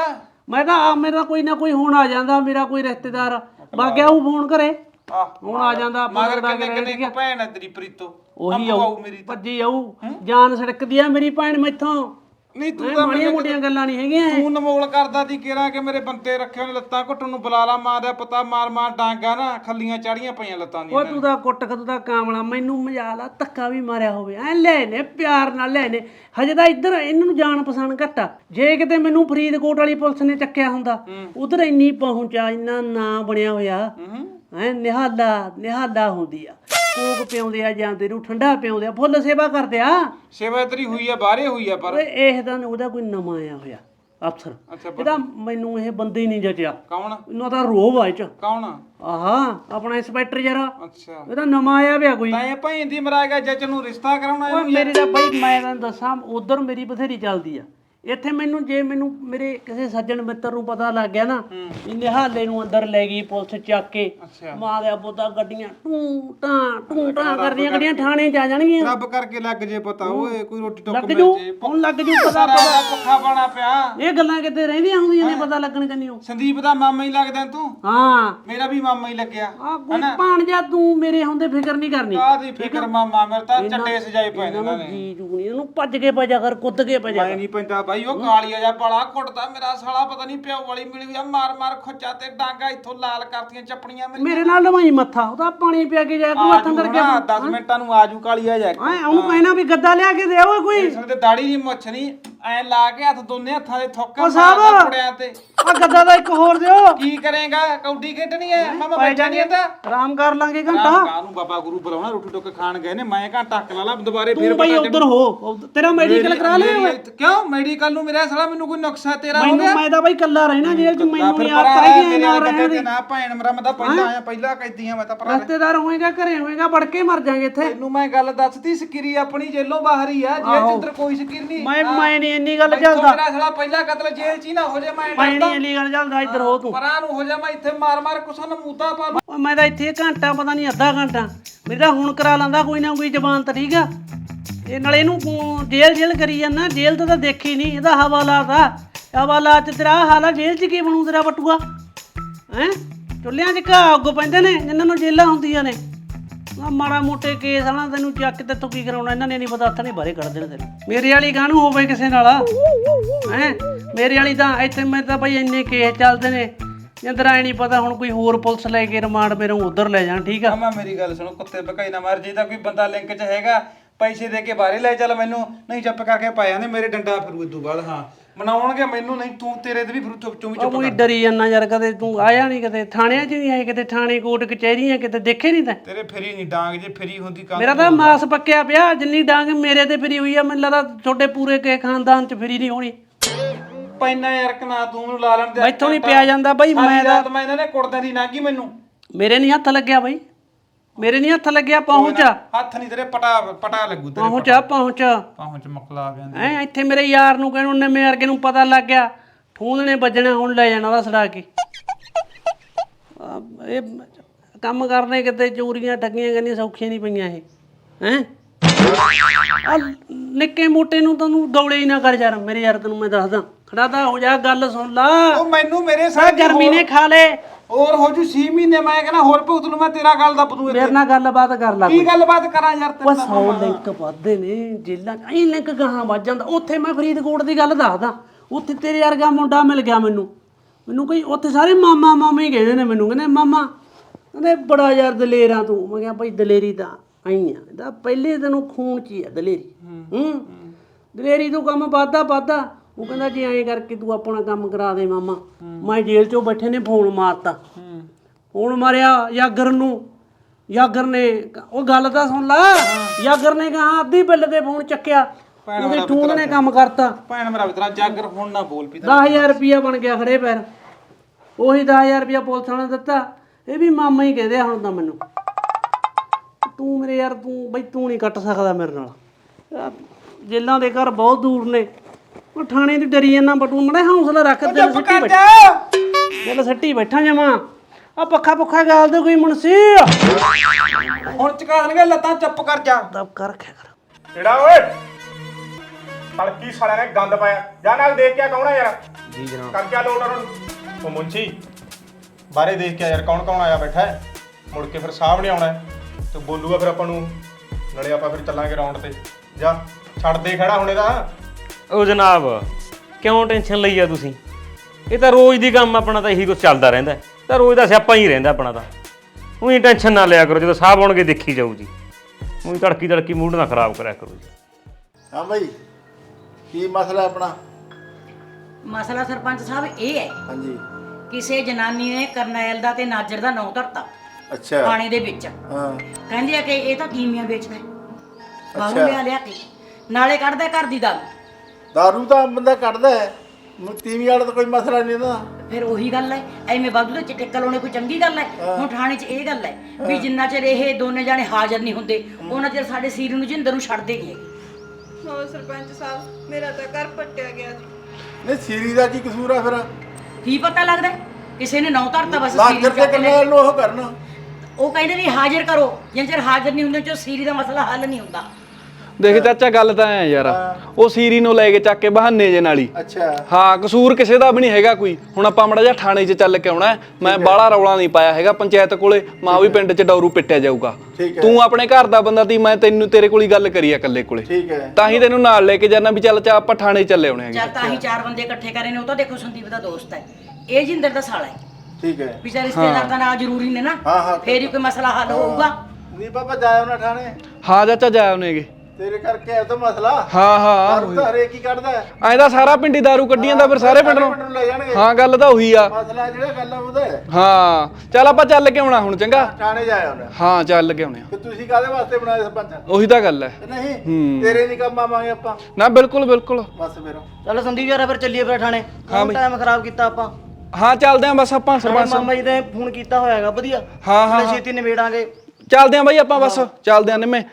[SPEAKER 14] ਮੈਂ ਤਾਂ ਆ ਮੇਰਾ ਕੋਈ ਨਾ ਕੋਈ ਹੁਣ ਆ ਜਾਂਦਾ ਮੇਰਾ ਕੋਈ ਰਿਸ਼ਤੇਦਾਰ। ਬਾਗਿਆ ਉਹ ਫੋਨ ਕਰੇ
[SPEAKER 1] ਆ
[SPEAKER 14] ਹੁਣ ਆ ਜਾਂਦਾ
[SPEAKER 1] ਮਗਰ ਕਿੰਨੇ ਕਿੰਨੇ
[SPEAKER 14] ਗਿਆ।
[SPEAKER 1] ਕੁ ਭੈਣ ਤੇਰੀ ਪ੍ਰੀਤੋ।
[SPEAKER 14] ਉਹੀ
[SPEAKER 1] ਆਊ ਮੇਰੀ।
[SPEAKER 14] ਭੱਜੀ ਆਊ। ਜਾਨ ਸੜਕਦੀ ਆ ਮੇਰੀ ਭੈਣ ਮੈਥੋਂ।
[SPEAKER 1] ਨਹੀਂ ਤੂੰ ਤਾਂ
[SPEAKER 14] ਮਾੜੀਆਂ ਮੋਟੀਆਂ ਗੱਲਾਂ ਨਹੀਂ ਹੈਗੀਆਂ
[SPEAKER 1] ਤੂੰ ਨਮੋਲ ਕਰਦਾ ਦੀ ਕਿਹਾ ਕਿ ਮੇਰੇ ਬੰਦੇ ਰੱਖੇ ਉਹਨੇ ਲੱਤਾਂ ਘੁੱਟਣ ਨੂੰ ਬੁਲਾਲਾ ਮਾਰਿਆ ਪਤਾ ਮਾਰ ਮਾਰ ਡਾਂਗਾ ਨਾ ਖੱਲੀਆਂ ਚਾੜੀਆਂ ਪਈਆਂ ਲੱਤਾਂ ਦੀਆਂ
[SPEAKER 14] ਤੂੰ ਤਾਂ ਕੁੱਟ ਖਤੂ ਦਾ ਕਾਮਲਾ ਮੈਨੂੰ ਮਜਾ ਲਾ ਧੱਕਾ ਵੀ ਮਾਰਿਆ ਹੋਵੇ। ਐ ਲੈ ਨੇ ਪਿਆਰ ਨਾਲ ਲੈ ਨੇ। ਹਜੇ ਤਾਂ ਇੱਧਰ ਇਹਨਾਂ ਨੂੰ ਜਾਣ ਪਛਾਣ ਘੱਟਾ ਜੇ ਕਿਤੇ ਮੈਨੂੰ ਫਰੀਦਕੋਟ ਵਾਲੀ ਪੁਲਿਸ ਨੇ ਚੱਕਿਆ ਹੁੰਦਾ ਉਧਰ ਇੰਨੀ ਪਹੁੰਚਾ ਇੰਨਾ ਨਾਂ ਬਣਿਆ ਹੋਇਆ। ਐ ਨਿਹਾਲਾ ਨਿਹਾਲਾ ਹੁੰਦੀ ਆ। ਕੋਕ ਪਿਆਉਂਦੇ ਆ ਜਾਂਦੇ ਨੂੰ ਠੰਡਾ ਪਿਆਉਂਦੇ ਆ ਫੁੱਲ ਸੇਵਾ ਕਰਦੇ ਆ।
[SPEAKER 1] ਸੇਵਾ ਤੇਰੀ ਹੋਈ ਆ ਬਾਹਰੇ ਹੋਈ ਆ ਪਰ
[SPEAKER 14] ਓਏ ਇਹ ਤਾਂ ਉਹਦਾ ਕੋਈ ਨਵਾਂ ਆਇਆ ਹੋਇਆ ਅਫਸਰ।
[SPEAKER 1] ਅੱਛਾ
[SPEAKER 14] ਇਹਦਾ ਮੈਨੂੰ ਇਹ ਬੰਦੇ ਹੀ ਨਹੀਂ ਜਚਿਆ।
[SPEAKER 1] ਕੌਣ?
[SPEAKER 14] ਇਹਨਾਂ ਦਾ ਰੋਬ ਆ ਇਹ ਚ।
[SPEAKER 1] ਕੌਣ?
[SPEAKER 14] ਆਹਾ ਆਪਣਾ ਇੰਸਪੈਕਟਰ ਜਰਾ।
[SPEAKER 1] ਅੱਛਾ।
[SPEAKER 14] ਇਹਦਾ ਨਵਾਂ ਆਇਆ ਪਿਆ ਕੋਈ।
[SPEAKER 1] ਤਾਂ ਇਹ ਭੈਣ ਦੀ ਮਰਾਏਗਾ ਜੱਜ ਨੂੰ ਰਿਸ਼ਤਾ ਕਰਾਉਣਾ
[SPEAKER 14] ਓਏ
[SPEAKER 1] ਇਹਨੂੰ
[SPEAKER 14] ਮੇਰੀ ਤਾਂ ਬਈ ਮੈਂ ਤੁਹਾਨੂੰ ਦੱਸਾਂ ਉਧਰ ਮੇਰੀ ਬਥੇਰੀ ਚੱਲਦੀ ਆ। ਇੱਥੇ ਮੈਨੂੰ ਜੇ ਮੈਨੂੰ ਮੇਰੇ ਕਿਸੇ ਸੱਜਣ ਮਿੱਤਰ ਨੂੰ ਪਤਾ ਲੱਗ ਗਿਆ ਨਾ ਵੀ ਨਿਹਾਲੇ ਨੂੰ ਅੰਦਰ ਲੈ ਗਈ ਪੁਲਿਸ ਚੱਕ ਕੇ। ਮਾਂ ਦੇ ਬੋਤਾ ਗੱਡੀਆਂ ਟੂ ਟਾਂ ਟੂ ਟਾਂ ਕਰਦੀਆਂ ਗੱਡੀਆਂ ਥਾਣੇ 'ਚ ਆ ਜਾਣਗੀਆਂ।
[SPEAKER 1] ਰੱਬ ਕਰਕੇ ਲੱਗ ਜੇ ਪਤਾ ਓਏ ਕੋਈ ਰੋਟੀ ਟੁੱਕ
[SPEAKER 14] ਲੱਗ
[SPEAKER 1] ਮਿਲ
[SPEAKER 14] ਜੂ
[SPEAKER 1] ਜੇ।
[SPEAKER 14] ਹੁਣ ਲੱਗ ਜੂ ਪਤਾ
[SPEAKER 1] ਸਾਰਾ
[SPEAKER 14] ਪਤਾ
[SPEAKER 1] ਪੱਖਾ ਪਾਣਾ ਪਿਆ।
[SPEAKER 14] ਇਹ ਗੱਲਾਂ ਕਿਤੇ ਰਹਿੰਦੀਆਂ ਹੁੰਦੀਆਂ ਨੇ ਪਤਾ ਲੱਗਣ ਕੰਨਿਓ।
[SPEAKER 1] ਸੰਦੀਪ ਦਾ ਮਾਮਾ ਹੀ ਲੱਗਦਾ ਤੂੰ?
[SPEAKER 14] ਹਾਂ।
[SPEAKER 1] ਮੇਰਾ ਵੀ ਮਾਮਾ ਹੀ ਲੱਗਿਆ
[SPEAKER 14] ਆ ਕੋਈ ਭਾਣਜਾ ਤੂੰ ਮੇਰੇ ਹੁੰਦੇ ਫਿਕਰ ਨਹੀਂ ਕਰਨੀ।
[SPEAKER 1] ਕਾਦੀ ਫਿਕਰ ਮਾਮਾ ਮੇਰੇ ਤਾਂ ਚੱਟੇ ਸਜਾਏ ਪਏ ਨੇ ਇਹਨਾਂ ਨੇ
[SPEAKER 14] ਜੀ ਜੂਣੀ ਇਹਨੂੰ ਭੱਜ ਕੇ ਭਜਾ ਕਰ ਕੁੱਦ ਕੇ ਭਜਾ
[SPEAKER 1] ਮੈਂ ਨਹੀਂ ਪੈਂਦਾ ਬਾਈ ਉਹ ਕਾਲੀਆ ਜਾਂ ਬੜਾ ਕੁੱਟਦਾ ਮੇਰਾ ਸਾਲਾ ਪਤਾ ਨਹੀਂ ਪਿਓ ਵਾਲੀ ਮਿਲੀ ਆ ਮਾਰ ਮਾਰ ਖੋਚਾ ਤੇ ਡਾਂਗਾ ਇੱਥੋਂ ਲਾਲ ਕਰਤੀਆਂ ਚੱਪਣੀਆਂ ਮੇਰੀ
[SPEAKER 14] ਮੇਰੇ ਨਾਲ ਲਵਾਈ ਮੱਥਾ ਉਹਦਾ ਪਾਣੀ ਪਿਆ ਕੇ ਜਾ ਕੇ ਹੱਥ ਅੰਦਰ ਕੇ
[SPEAKER 1] 10 ਮਿੰਟਾਂ ਨੂੰ ਆਜੂ ਕਾਲੀਆ ਜਾ
[SPEAKER 14] ਐ ਉਹਨੂੰ ਕਹਿਣਾ ਵੀ ਗੱਦਾ ਲਿਆ ਕੇ ਦੇ ਓਏ ਕੋਈ
[SPEAKER 1] ਤੇ ਦਾੜੀ ਦੀ ਮੁੱਛ ਨਹੀਂ ਐ ਲਾ ਕੇ ਹੱਥ ਦੋਨੇ ਹੱਥਾਂ ਦੇ ਥੁੱਕ! ਮਾਰਦਾ ਕੁੜਿਆਂ ਤੇ।
[SPEAKER 14] ਆ ਗੱਦਾ ਦਾ ਇੱਕ ਹੋਰ ਦਿਓ।
[SPEAKER 1] ਕੀ ਕਰੇਗਾ ਕੌਡੀ ਖੇਡਣੀ ਐ? ਮਾਮਾ ਬੈਠਾ ਨਹੀਂ ਆਂਦਾ
[SPEAKER 14] ਆਰਾਮ ਕਰ ਲਾਂਗੇ ਘੰਟਾ।
[SPEAKER 1] ਕਾਹਨੂੰ ਬਾਬਾ ਗੁਰੂ ਬੁਲਾਉਣਾ ਰੋਟੀ ਟੁੱਕ ਖਾਣ ਗਏ ਨੇ ਮੈਂ ਘੰਟਾ ਟੱਕ ਲਾ ਲਾ ਦੁਬਾਰੇ ਫੇਰ
[SPEAKER 14] ਤੂੰ ਬਈ ਉਧਰ ਹੋ ਤੇਰਾ ਮੈਡੀਕਲ ਕਰਾ ਲੈ
[SPEAKER 1] ਮੇਰੀ ਇੱਥੇ- ਕਿਉਂ? ਮੈਡੀਕਲ ਨੂੰ ਮੇਰਾ ਸਾਲਾ ਮੈਨੂੰ ਕੋਈ ਨੁਕਸਾ ਤੇਰਾ ਹੋ
[SPEAKER 14] ਮੈਨੂੰ
[SPEAKER 1] ਗਿਆ?
[SPEAKER 14] ਮੈਂ ਤਾਂ ਬਈ ਕੱਲਾ ਰਹਿਣਾ ਜੇਲ੍ਹ ਚ ਮੈਨੂੰ ਚਾਹੀਦੀ
[SPEAKER 1] ਮੇਰੇ
[SPEAKER 14] ਨਾ। ਰਹਿਣ ਦੀ
[SPEAKER 1] ਭੈਣ ਮਰਾ ਮੈਂ ਤਾਂ ਪਹਿਲਾਂ ਆਇਆ ਪਹਿਲਾਂ ਕੈਦੀਆਂ ਮੈਂ ਤਾਂ ਪਰਾਂ
[SPEAKER 14] ਰਿਸ਼ਤੇਦਾਰ ਹੋਏਗਾ ਘਰੇ ਹੋਏਗਾ ਵੜ ਕੇ ਮਰ ਜਾਾਂਗੇ ਇੱਥੇ।
[SPEAKER 1] ਤੈਨੂੰ ਮੈਂ ਗੱਲ ਦੱਸਤੀ ਸਕਰੀ ਆਪਣੀ ਜੇਲੋਂ ਬਾਹਰ ਹੀ ਆ ਜੇਲ੍ਹ ਚ ਅੰਦਰ ਕੋਈ ਸਕੀਰ ਨਹੀਂ।
[SPEAKER 14] ਮੈਂ ਮੈਂ ਨਹੀਂ ਇੰਨੀ ਗੱਲ ਚੱਲਦਾ।
[SPEAKER 1] ਮੇਰਾ ਸਾਲਾ ਪਹਿਲਾ ਕਤਲ ਜੇਲ੍ਹ ਚ ਹੀ ਨਾ ਹੋ ਜਾ ਮੈਂ
[SPEAKER 14] ਮੈਂ ਨਹੀਂ ਇੰਨੀ ਗੱਲ ਚੱਲਦਾ ਇੱਧਰ ਹੋ ਤੂੰ।
[SPEAKER 1] ਪਰਾਂ ਨੂੰ ਹੋ ਜਾ ਮੈਂ ਇੱਥੇ ਮਾਰ ਮਾਰ ਕੁਛ ਨਮੂਤਾ ਪਾ ਲੂੰ।
[SPEAKER 14] ਓਏ ਮੈਂ ਤਾਂ ਇੱਥੇ ਘੰਟਾ ਪਤਾ ਨਹੀਂ ਅੱਧਾ ਘੰਟਾ। ਮੇਰਾ ਹੁਣ ਕਰਾ ਲੈਂਦਾ ਕੋਈ ਨਾ ਕੋਈ ਜ਼ਬਾਨ ਤਾਂ ਠੀਕ ਆ? ਇਹ ਨਾਲੇ ਇਹਨੂੰ ਜੇਲ੍ਹ ਜੇਲ੍ਹ ਕਰੀ ਜਾਂਦਾ, ਜੇਲ੍ਹ ਤਾਂ ਤਾਂ ਦੇਖੀ ਨਹੀਂ, ਇਹਦਾ ਹਵਾਲਾਤ ਆ ਹਵਾਲਾਤ ਚ ਤੇਰਾ ਆਹ ਜੇਲ੍ਹ ਚ ਕੀ ਬਣੂ ਤੇਰਾ ਬਟੂਆ ਹੈ? ਚੁੱਲ੍ਹਿਆਂ 'ਚ ਘਾਹ ਉੱਗ ਪੈਂਦੇ ਨੇ, ਜਿਨ੍ਹਾਂ ਨੂੰ ਜੇਲਾਂ ਹੁੰਦੀਆਂ ਨੇ। ਆ ਮਾੜਾ ਮੋਟੇ ਕੇਸ ਆਣਾ ਤੈਨੂੰ ਚੱਕ ਤੇ ਤੂੰ ਕੀ ਕਰਾਉਣਾ? ਇਹਨਾਂ ਨੇ ਨਹੀਂ ਪਤਾ, ਹੱਥ ਨਹੀਂ ਬਾਹਰੇ ਕੱਢ ਦੇਣਾ ਤੈਨੂੰ। ਮੇਰੇ ਵਾਲੀ ਕਾਹਨੂੰ ਹੋਵੇ ਕਿਸੇ ਨਾਲ ਹੈ? ਮੇਰੇ ਵਾਲੀ ਤਾਂ ਇੱਥੇ ਮੇਰੇ ਤਾਂ ਬਈ ਇੰਨੇ ਕੇਸ ਚੱਲਦੇ ਨੇ। ਇੰਦਰ ਨਹੀਂ ਪਤਾ ਹੁਣ ਕੋਈ ਹੋਰ ਪੁਲਿਸ ਲੈ ਕੇ ਰਿਮਾਂਡ ਮੇਰੇ ਨੂੰ ਉਧਰ ਲੈ ਜਾਣ, ਠੀਕ ਆ?
[SPEAKER 1] ਮਾਮਾ, ਮੇਰੀ ਗੱਲ ਸੁਣੋ, ਕੁੱਤੇ ਭਕਾਈ ਨਾ ਮਾਰ, ਜੇ ਤਾਂ ਕੋਈ ਬੰਦਾ ਲਿੰਕ 'ਚ ਹੈਗਾ ਪੈਸੇ ਦੇ ਕੇ ਬਾਹਰੇ ਲੈ ਚੱਲ ਮੈਨੂੰ ਨਹੀਂ ਚੁੱਪ ਕਰਕੇ ਪਾ ਜਾਂਦੇ ਮੇਰੇ ਡੰਡਾ ਫਿਰੂ ਇਦੋਂ ਬਾਅਦ ਹਾਂ। ਮਨਾਉਣਗੇ ਮੈਨੂੰ ਨਹੀਂ ਤੂੰ ਤੇਰੇ ਤੇ ਵੀ ਫਿਰੂ ਚੁੱਪ ਚੁੱਪ
[SPEAKER 14] ਉਹ ਕੋਈ ਡਰੀ ਜਾਂਦਾ ਯਾਰ ਕਦੇ ਤੂੰ ਆਇਆ ਨਹੀਂ ਕਦੇ ਥਾਣਿਆਂ 'ਚ ਨਹੀਂ ਆਏ ਕਿਤੇ ਥਾਣੇ ਕੋਰਟ ਕਚਹਿਰੀਆਂ ਕਿਤੇ ਦੇਖੇ ਨਹੀਂ ਤੈਂ।
[SPEAKER 1] ਤੇਰੇ ਫਰੀ ਨਹੀਂ ਡਾਂਗ ਜੇ ਫਰੀ ਹੁੰਦੀ ਕੰਮ
[SPEAKER 14] ਮੇਰਾ ਤਾਂ ਮਾਸ ਪੱਕਿਆ ਪਿਆ ਜਿੰਨੀ ਡਾਂਗ ਮੇਰੇ ਤੇ ਫਰੀ ਹੋਈ ਆ ਮੈਨੂੰ ਲੱਗਦਾ ਤੁਹਾਡੇ ਪੂਰੇ ਕੇ ਖਾਨਦਾਨ 'ਚ ਫਰੀ ਨਹੀਂ ਹੋਣੀ।
[SPEAKER 1] ਪੈਨਾ ਯਾਰ ਕਨਾ ਤੂੰ ਮੈਨੂੰ ਲਾ ਲੈਣ ਦੇ
[SPEAKER 14] ਮੈਥੋਂ ਨਹੀਂ ਪਿਆ ਜਾਂਦਾ ਬਈ ਮੈਂ ਤਾਂ
[SPEAKER 1] ਰਾਤ ਮੈਂ ਇਹਨਾਂ ਨੇ ਕੁੜਦਿਆਂ ਦੀ ਨਾਗੀ ਮੈਨੂੰ।
[SPEAKER 14] ਮੇਰੇ ਨਹੀਂ ਹੱਥ ਲੱਗਿਆ ਬਈ। ਮੇਰੇ ਨਹੀਂ ਹੱਥ ਲੱਗਿਆ ਪਹੁੰਚ।
[SPEAKER 1] ਹੱਥ ਨਹੀਂ ਤੇਰੇ ਪਟਾ ਪਟਾ ਲੱਗੂ ਤੇਰੇ
[SPEAKER 14] ਪਹੁੰਚ ਪਹੁੰਚ।
[SPEAKER 1] ਪਹੁੰਚ ਮਕਲਾ ਜਾਂਦੇ
[SPEAKER 14] ਐ ਇੱਥੇ ਮੇਰੇ ਯਾਰ ਨੂੰ ਕਹਿਣ ਉਹਨੇ ਮੇਰੇ ਵਰਗੇ ਨੂੰ ਪਤਾ ਲੱਗ ਗਿਆ। ਫੋਨ ਨੇ ਵੱਜਣਾ ਹੁਣ ਲੈ ਜਾਣਾ ਉਹਦਾ ਛੜਾ ਕੇ। ਆ, ਇਹ ਕੰਮ ਕਰਨੇ ਕਿਤੇ ਚੋਰੀਆਂ ਠੱਗੀਆਂ ਕਰਨੀਆਂ ਸੌਖੀਆਂ ਨਹੀਂ ਪਈਆਂ ਇਹ। ਹੈ? ਆ ਨਿੱਕੇ ਮੋਟੇ ਨੂੰ ਤੈਨੂੰ ਗੌਲੇ ਹੀ ਨਾ ਕਰ ਯਾਰ ਮੇਰੇ ਯਾਰ ਤੈਨੂੰ ਮੈਂ ਦੱਸਦਾ। ਖੜਾ ਤਾਂ ਹੋ ਜਾ ਗੱਲ ਸੁਣ ਲਾ।
[SPEAKER 1] ਉਹ ਮੈਨੂੰ ਮੇਰੇ ਸਾਹ
[SPEAKER 14] ਗਰਮੀ ਨੇ ਖਾ ਲੇ
[SPEAKER 1] ਹੋਰ ਹੋ ਜੂ 6 ਮਹੀਨੇ ਮੈਂ ਕਹਿੰਦਾ ਹੋਰ ਭੁਗਤ ਨੂੰ ਮੈਂ ਤੇਰਾ ਗੱਲ ਦਾ ਪਤੂ
[SPEAKER 14] ਮੇਰੇ ਨਾਲ ਗੱਲਬਾਤ ਕਰ ਲਾ
[SPEAKER 1] ਕੀ ਗੱਲਬਾਤ ਕਰਾਂ ਯਾਰ
[SPEAKER 14] ਉਹ
[SPEAKER 1] ਤੇਰੇ
[SPEAKER 14] ਸੌ ਲਿੰਕ ਵੱਧਦੇ ਨੇ ਜੇਲਾਂ 'ਚ ਐਂ ਲਿੰਕ ਗਾਹਾਂ ਵੱਜ ਜਾਂਦਾ। ਉੱਥੇ ਮੈਂ ਫਰੀਦਕੋਟ ਦੀ ਗੱਲ ਦੱਸਦਾ। ਉੱਥੇ ਤੇਰੇ ਵਰਗਾ ਮੁੰਡਾ ਮਿਲ ਗਿਆ ਮੈਨੂੰ। ਮੈਨੂੰ ਕਈ ਉੱਥੇ ਸਾਰੇ ਮਾਮਾ ਮਾਮੇ ਹੀ ਕਹਿੰਦੇ ਨੇ ਮੈਨੂੰ ਕਹਿੰਦੇ ਮਾਮਾ ਕਹਿੰਦੇ ਬੜਾ ਯਾਰ ਦਲੇਰਾਂ ਤੂੰ। ਮੈਂ ਕਿਹਾ ਭਾਈ ਦਲੇਰੀ ਤਾਂ ਆਈ ਆ। ਇਹਦਾ ਪਹਿਲੇ ਦਿਨੋਂ ਖੂਨ 'ਚ ਹੀ ਆ ਦਲੇਰੀ। ਹੂੰ। ਦਲੇਰੀ ਤੋਂ ਕੰਮ ਵੱਧਦਾ ਵੱਧਦਾ ਉਹ ਕਹਿੰਦਾ ਜੇ ਐਂ ਕਰਕੇ ਤੂੰ ਆਪਣਾ ਕੰਮ ਕਰਾ ਦੇ ਮਾਮਾ। ਮੈਂ ਜੇਲ੍ਹ 'ਚੋਂ ਬੈਠੇ ਨੇ ਫੋਨ ਮਾਰਤਾ। ਫੋਨ ਮਾਰਿਆ ਯਾਗਰ ਨੂੰ। ਯਾਗਰ ਨੇ ਉਹ ਗੱਲ ਤਾਂ ਸੁਣ ਲਾ। ਯਾਗਰ ਨੇ ਕਹਾ ਅੱਧੀ ਬਿੱਲ ਤੇ ਫੋਨ ਚੱਕਿਆ। ਉਹਦੀ ਠੂੰਦ ਨੇ ਕੰਮ ਕਰਤਾ।
[SPEAKER 1] ਭੈਣ ਮੇਰਾ ਵਿਤਰਾ ਜਾਗਰ ਹੁਣ ਨਾ ਬੋਲ ਪੀ
[SPEAKER 14] 10000 ਰੁਪਿਆ ਬਣ ਗਿਆ ਖੜੇ ਪੈਰ। ਉਹੀ 10000 ਰੁਪਿਆ ਪੁਲਿਸ ਵਾਲਿਆਂ ਨੇ ਦਿੱਤਾ। ਇਹ ਵੀ ਮਾਮਾ ਹੀ ਕਹਿੰਦੇ ਆ ਹੁਣ ਤਾਂ ਮੈਨੂੰ। ਤੂੰ ਮੇਰੇ ਯਾਰ ਤੂੰ ਬਈ ਤੂੰ ਨਹੀਂ ਕੱਟ ਸਕਦਾ ਮੇਰੇ ਨਾਲ। ਜੇਲਾਂ ਦੇ ਘਰ ਬਹੁਤ ਦੂਰ ਨੇ। ਉਹ ਥਾਣੇ ਦੀ ਡਰੀ ਜਾਂਦਾ ਬਟੂ ਮੜਾ ਹੌਸਲਾ ਰੱਖ ਦਿਲ ਸੱਟੀ ਬੈਠਾ। ਦਿਲ ਸੱਟੀ ਬੈਠਾ ਜਮਾ। ਆ ਪੱਖਾ ਪੁੱਖਾ ਗਾਲ ਦੇ ਕੋਈ ਮੁਨਸੀ।
[SPEAKER 1] ਹੁਣ ਚਕਾ ਦੇਣਗੇ ਲੱਤਾਂ ਚੁੱਪ ਕਰ ਜਾ।
[SPEAKER 14] ਦਬ ਕਰ ਰੱਖਿਆ ਕਰ।
[SPEAKER 2] ਕਿਹੜਾ ਓਏ? ਤਲਕੀ ਸਾਲਿਆਂ ਨੇ ਗੰਦ ਪਾਇਆ। ਜਾ ਨਾਲ ਦੇਖ ਕੇ ਆ ਕੌਣ ਆ ਯਾਰ? ਜੀ ਜਨਾਬ। ਕਰ ਕਿਆ ਲੋਟ ਨੂੰ ਉਹ ਮੁੰਚੀ ਬਾਰੇ ਦੇਖ ਕੇ ਆ ਯਾਰ ਕੌਣ ਕੌਣ ਆਇਆ ਬੈਠਾ ਹੈ। ਮੁੜ ਕੇ ਫਿਰ ਸਾਹਬ ਨਹੀਂ ਆਉਣਾ ਹੈ। ਤੇ ਬੋਲੂਗਾ ਫਿਰ ਆਪਾਂ ਨੂੰ। ਨਾਲੇ ਆਪਾਂ ਫਿਰ ਚੱਲਾਂਗੇ ਰੌਂਡ ਤੇ। ਜਾ ਛੱਡ ਦੇ ਖੜਾ ਹੁਣ ਇਹਦਾ।
[SPEAKER 4] ਉਹ ਜਨਾਬ ਕਿਉਂ ਟੈਨਸ਼ਨ ਲਈ ਆ ਤੁਸੀਂ? ਇਹ ਤਾਂ ਰੋਜ਼ ਦੀ ਕੰਮ ਆਪਣਾ ਤਾਂ ਇਹੀ ਕੁਝ ਚੱਲਦਾ ਰਹਿੰਦਾ ਹੈ। ਤਾਂ ਰੋਜ਼ ਦਾ ਸਿਆਪਾ ਹੀ ਰਹਿੰਦਾ ਆਪਣਾ ਤਾਂ। ਉਹੀ ਟੈਨਸ਼ਨ ਨਾ ਲਿਆ ਕਰੋ ਜਦੋਂ ਸਾਹਬ ਆਉਣਗੇ ਦੇਖੀ ਜਾਊ ਜੀ। ਉਹੀ ਤੜਕੀ ਤੜਕੀ ਮੂਡ ਨਾ ਖਰਾਬ ਕਰਿਆ ਕਰੋ ਜੀ।
[SPEAKER 12] ਹਾਂ ਭਾਈ ਕੀ ਮਸਲਾ ਆਪਣਾ?
[SPEAKER 11] ਮਸਲਾ ਸਰਪੰਚ ਸਾਹਿਬ ਇਹ ਹੈ
[SPEAKER 12] ਹਾਂਜੀ।
[SPEAKER 11] ਕਿਸੇ ਜਨਾਨੀ ਨੇ ਕਰਨੈਲ ਦਾ ਤੇ ਨਾਜਰ ਦਾ ਨਾਂ ਧਰਤਾ।
[SPEAKER 12] ਅੱਛਾ।
[SPEAKER 11] ਥਾਣੇ ਦੇ ਵਿੱਚ।
[SPEAKER 12] ਹਾਂ।
[SPEAKER 11] ਕਹਿੰਦੇ ਆ ਕਿ ਇਹ ਤਾਂ ਕੀਮੀਆਂ ਵੇਚਦਾ ਹੈ। ਬਾਹਰੋਂ
[SPEAKER 12] ਅੱਛਾ।
[SPEAKER 11] ਲਿਆ ਲਿਆ ਕੇ। ਨਾਲੇ ਕੱਢਦਾ ਘਰ ਦੀ ਦਾਲ
[SPEAKER 12] ਦਾਰੂ ਤਾਂ ਬੰਦਾ ਕੱਢਦਾ ਹੈ ਤੀਵੀਂ ਵਾਲਾ ਤਾਂ ਕੋਈ ਮਸਲਾ ਨਹੀਂ ਨਾ
[SPEAKER 11] ਫਿਰ ਉਹੀ ਗੱਲ ਹੈ ਐਵੇਂ ਵਾਧੂ ਦੇ ਚਿੱਟੇ ਲਾਉਣੇ ਕੋਈ ਚੰਗੀ ਗੱਲ ਹੈ ਹੁਣ ਥਾਣੇ 'ਚ ਇਹ ਗੱਲ ਹੈ ਵੀ ਜਿੰਨਾ ਚਿਰ ਇਹ ਦੋਨੇ ਜਾਣੇ ਹਾਜ਼ਰ ਨਹੀਂ ਹੁੰਦੇ ਉਹਨਾਂ ਚਿਰ ਸਾਡੇ ਸੀਰ ਨੂੰ ਜਿੰਦਰ ਨੂੰ ਛੱਡਦੇ ਨਹੀਂ ਹੈਗੇ
[SPEAKER 10] ਹੋਰ ਸਰਪੰਚ ਸਾਹਿਬ ਮੇਰਾ ਤਾਂ ਘਰ ਪੱਟਿਆ ਗਿਆ ਜੀ
[SPEAKER 15] ਨਹੀਂ ਸੀਰੀ ਦਾ ਕੀ ਕਸੂਰ ਆ ਫਿਰ
[SPEAKER 11] ਕੀ ਪਤਾ ਲੱਗਦਾ ਹੈ? ਕਿਸੇ ਨੇ ਨੌ ਧਰਤਾ ਬਸ ਚੱਕ
[SPEAKER 15] ਨੂੰ ਕਰਨਾ
[SPEAKER 11] ਉਹ ਕਹਿੰਦੇ ਨੇ ਹਾਜ਼ਰ ਕਰੋ ਜਿੰਨ ਚਿਰ ਹਾਜ਼ਰ ਨਹੀਂ ਹੁੰਦੇ ਚੋ ਸੀਰੀ ਦਾ ਮਸਲਾ ਹੱਲ ਨਹੀਂ ਹੁੰਦਾ
[SPEAKER 16] ਦੇਖ ਚਾਚਾ ਗੱਲ ਤਾਂ ਐ ਯਾਰ। ਉਹ ਸੀਰੀ ਨੂੰ ਲੈ ਕੇ ਚੱਕ ਕੇ ਬਹਾਨੇ ਜੇ ਨਾਲ ਹੀ।
[SPEAKER 15] ਅੱਛਾ।
[SPEAKER 16] ਹਾਂ ਕਸੂਰ ਕਿਸੇ ਦਾ ਵੀ ਨਹੀਂ ਹੈਗਾ ਕੋਈ। ਹੁਣ ਆਪਾਂ ਮੜਾ ਜਿਹਾ ਥਾਣੇ 'ਚ ਚੱਲ ਕੇ ਆਉਣਾ। ਮੈਂ ਬਾਹਲਾ ਰੌਲਾ ਨਹੀਂ ਪਾਇਆ ਹੈਗਾ। ਪੰਚਾਇਤ ਕੋਲੇ ਮਾਂ ਵੀ ਪਿੰਡ 'ਚ ਡੌਰੂ ਪਿੱਟਿਆ ਜਾਊਗਾ।
[SPEAKER 15] ਠੀਕ ਹੈ।
[SPEAKER 16] ਤੂੰ ਆਪਣੇ ਘਰ ਦਾ ਬੰਦਾ ਤੀ ਮੈਂ ਤੈਨੂੰ ਤੇਰੇ ਕੋਲ ਹੀ ਗੱਲ ਕਰੀ ਆ ਇਕੱਲੇ ਕੋਲੇ।
[SPEAKER 15] ਠੀਕ ਹੈ।
[SPEAKER 16] ਤਾਂ ਹੀ ਤੈਨੂੰ ਨਾਲ ਲੈ ਕੇ ਜਾਣਾ ਵੀ ਚੱਲ ਚਾ ਆਪਾਂ ਥਾਣੇ ਚੱਲੇ ਆਉਣੇ ਹੈਗੇ।
[SPEAKER 11] ਚੱਲ ਤਾਂ ਹੀ ਚਾਰ ਬੰਦੇ ਇਕੱਠੇ ਕਰੇ ਨੇ ਉਹ ਤਾਂ ਦੇਖੋ ਸੰਦੀਪ ਦਾ ਦੋਸਤ ਹੈ। ਇਹ ਜਿੰਦਰ ਦਾ ਸਾਲਾ ਹੈ।
[SPEAKER 15] ਠੀਕ ਹੈ।
[SPEAKER 11] ਪਿਛਲੇ ਰਿਸ਼ਤੇਦਾਰ ਦਾ ਨਾਂ ਜ਼ਰੂਰੀ ਨੇ ਨਾ
[SPEAKER 15] ਹਾਂ, ਹਾਂ।
[SPEAKER 11] ਫੇਰ ਹੀ ਕੋਈ ਮਸਲਾ ਹੱਲ ਹੋਊਗਾ।
[SPEAKER 15] ਨਹੀਂ ਪਾਪਾ ਜਾਇਓ ਨਾ ਠਾਣੇ
[SPEAKER 16] ਹਾਂ ਚਾਚਾ ਜਾ ਆਉਣੇਗੇ
[SPEAKER 15] ਤੇਰੇ ਕਰਕੇ ਤਾਂ ਮਸਲਾ।
[SPEAKER 16] ਹਾਂ ਹਾਂ
[SPEAKER 15] ਦਾਰੂ ਤਾਂ ਹਰੇਕ ਹੀ ਕੱਢਦਾ ਹੈ
[SPEAKER 16] ਐਂ ਤਾਂ ਸਾਰਾ ਪਿੰਡੀ ਦਾਰੂ ਕੱਢੀ ਜਾਂਦਾ ਫਿਰ ਸਾਰੇ ਪਿੰਡ ਨੂੰ।
[SPEAKER 15] ਨੂੰ ਲੈ ਜਾਣਗੇ।
[SPEAKER 16] ਹਾਂ ਗੱਲ ਤਾਂ ਉਹੀ ਆ।
[SPEAKER 15] ਮਸਲਾ ਜਿਹੜਾ ਗੱਲ ਆ ਉਹਦਾ। ਹੈ
[SPEAKER 16] ਹਾਂ ਚੱਲ ਆਪਾਂ ਚੱਲ ਕੇ ਆਉਣਾ ਹੁਣ ਚੰਗਾ?
[SPEAKER 15] ਠਾਣੇ ਜਾਇਓ ਨਾ
[SPEAKER 16] ਹਾਂ ਚੱਲ ਕੇ ਆਉਣੇ ਆ।
[SPEAKER 15] ਤੇ ਤੁਸੀਂ ਕਾਦੇ ਵਾਸਤੇ ਬਣਾਏ ਸਰਪੰਚ?
[SPEAKER 16] ਉਹੀ ਤਾਂ ਗੱਲ ਹੈ
[SPEAKER 15] ਤੇ ਨਹੀਂ। ਤੇਰੇ ਨਹੀਂ ਕੰਮ ਆਵਾਂਗੇ ਆਪਾਂ।
[SPEAKER 16] ਨਾ ਬਿਲਕੁਲ ਬਿਲਕੁਲ।
[SPEAKER 15] ਬਸ ਫਿਰ। ਚਲੋ ਸੰਦੀਪ ਯਾਰ ਫਿਰ ਚੱਲੀਏ ਫਿਰ ਠਾਣੇ
[SPEAKER 16] ਹਾਂ ਬਈ।
[SPEAKER 15] ਟਾਈਮ ਖਰਾਬ ਕੀਤਾ ਆਪਾਂ।
[SPEAKER 16] ਹਾਂ ਚੱਲਦੇ ਆਂ ਬਸ ਆਪਾਂ ਸਰਪੰਚ।
[SPEAKER 15] ਮਾਮਾ ਜੀ ਨੇ ਫੋਨ ਕੀਤਾ ਹੋਇਆਗਾ ਵਧੀਆ।
[SPEAKER 16] ਹਾਂ ਹਾਂ ਹਾਂ।
[SPEAKER 15] ਛੇਤੀ ਨਿਬੇੜਾਂਗੇ।
[SPEAKER 16] ਚੱਲਦੇ ਆਂ ਬਾਈ ਆਪਾਂ ਬਸ ਚੱਲਦੇ ਆਂ ਨਿੰਮੇ।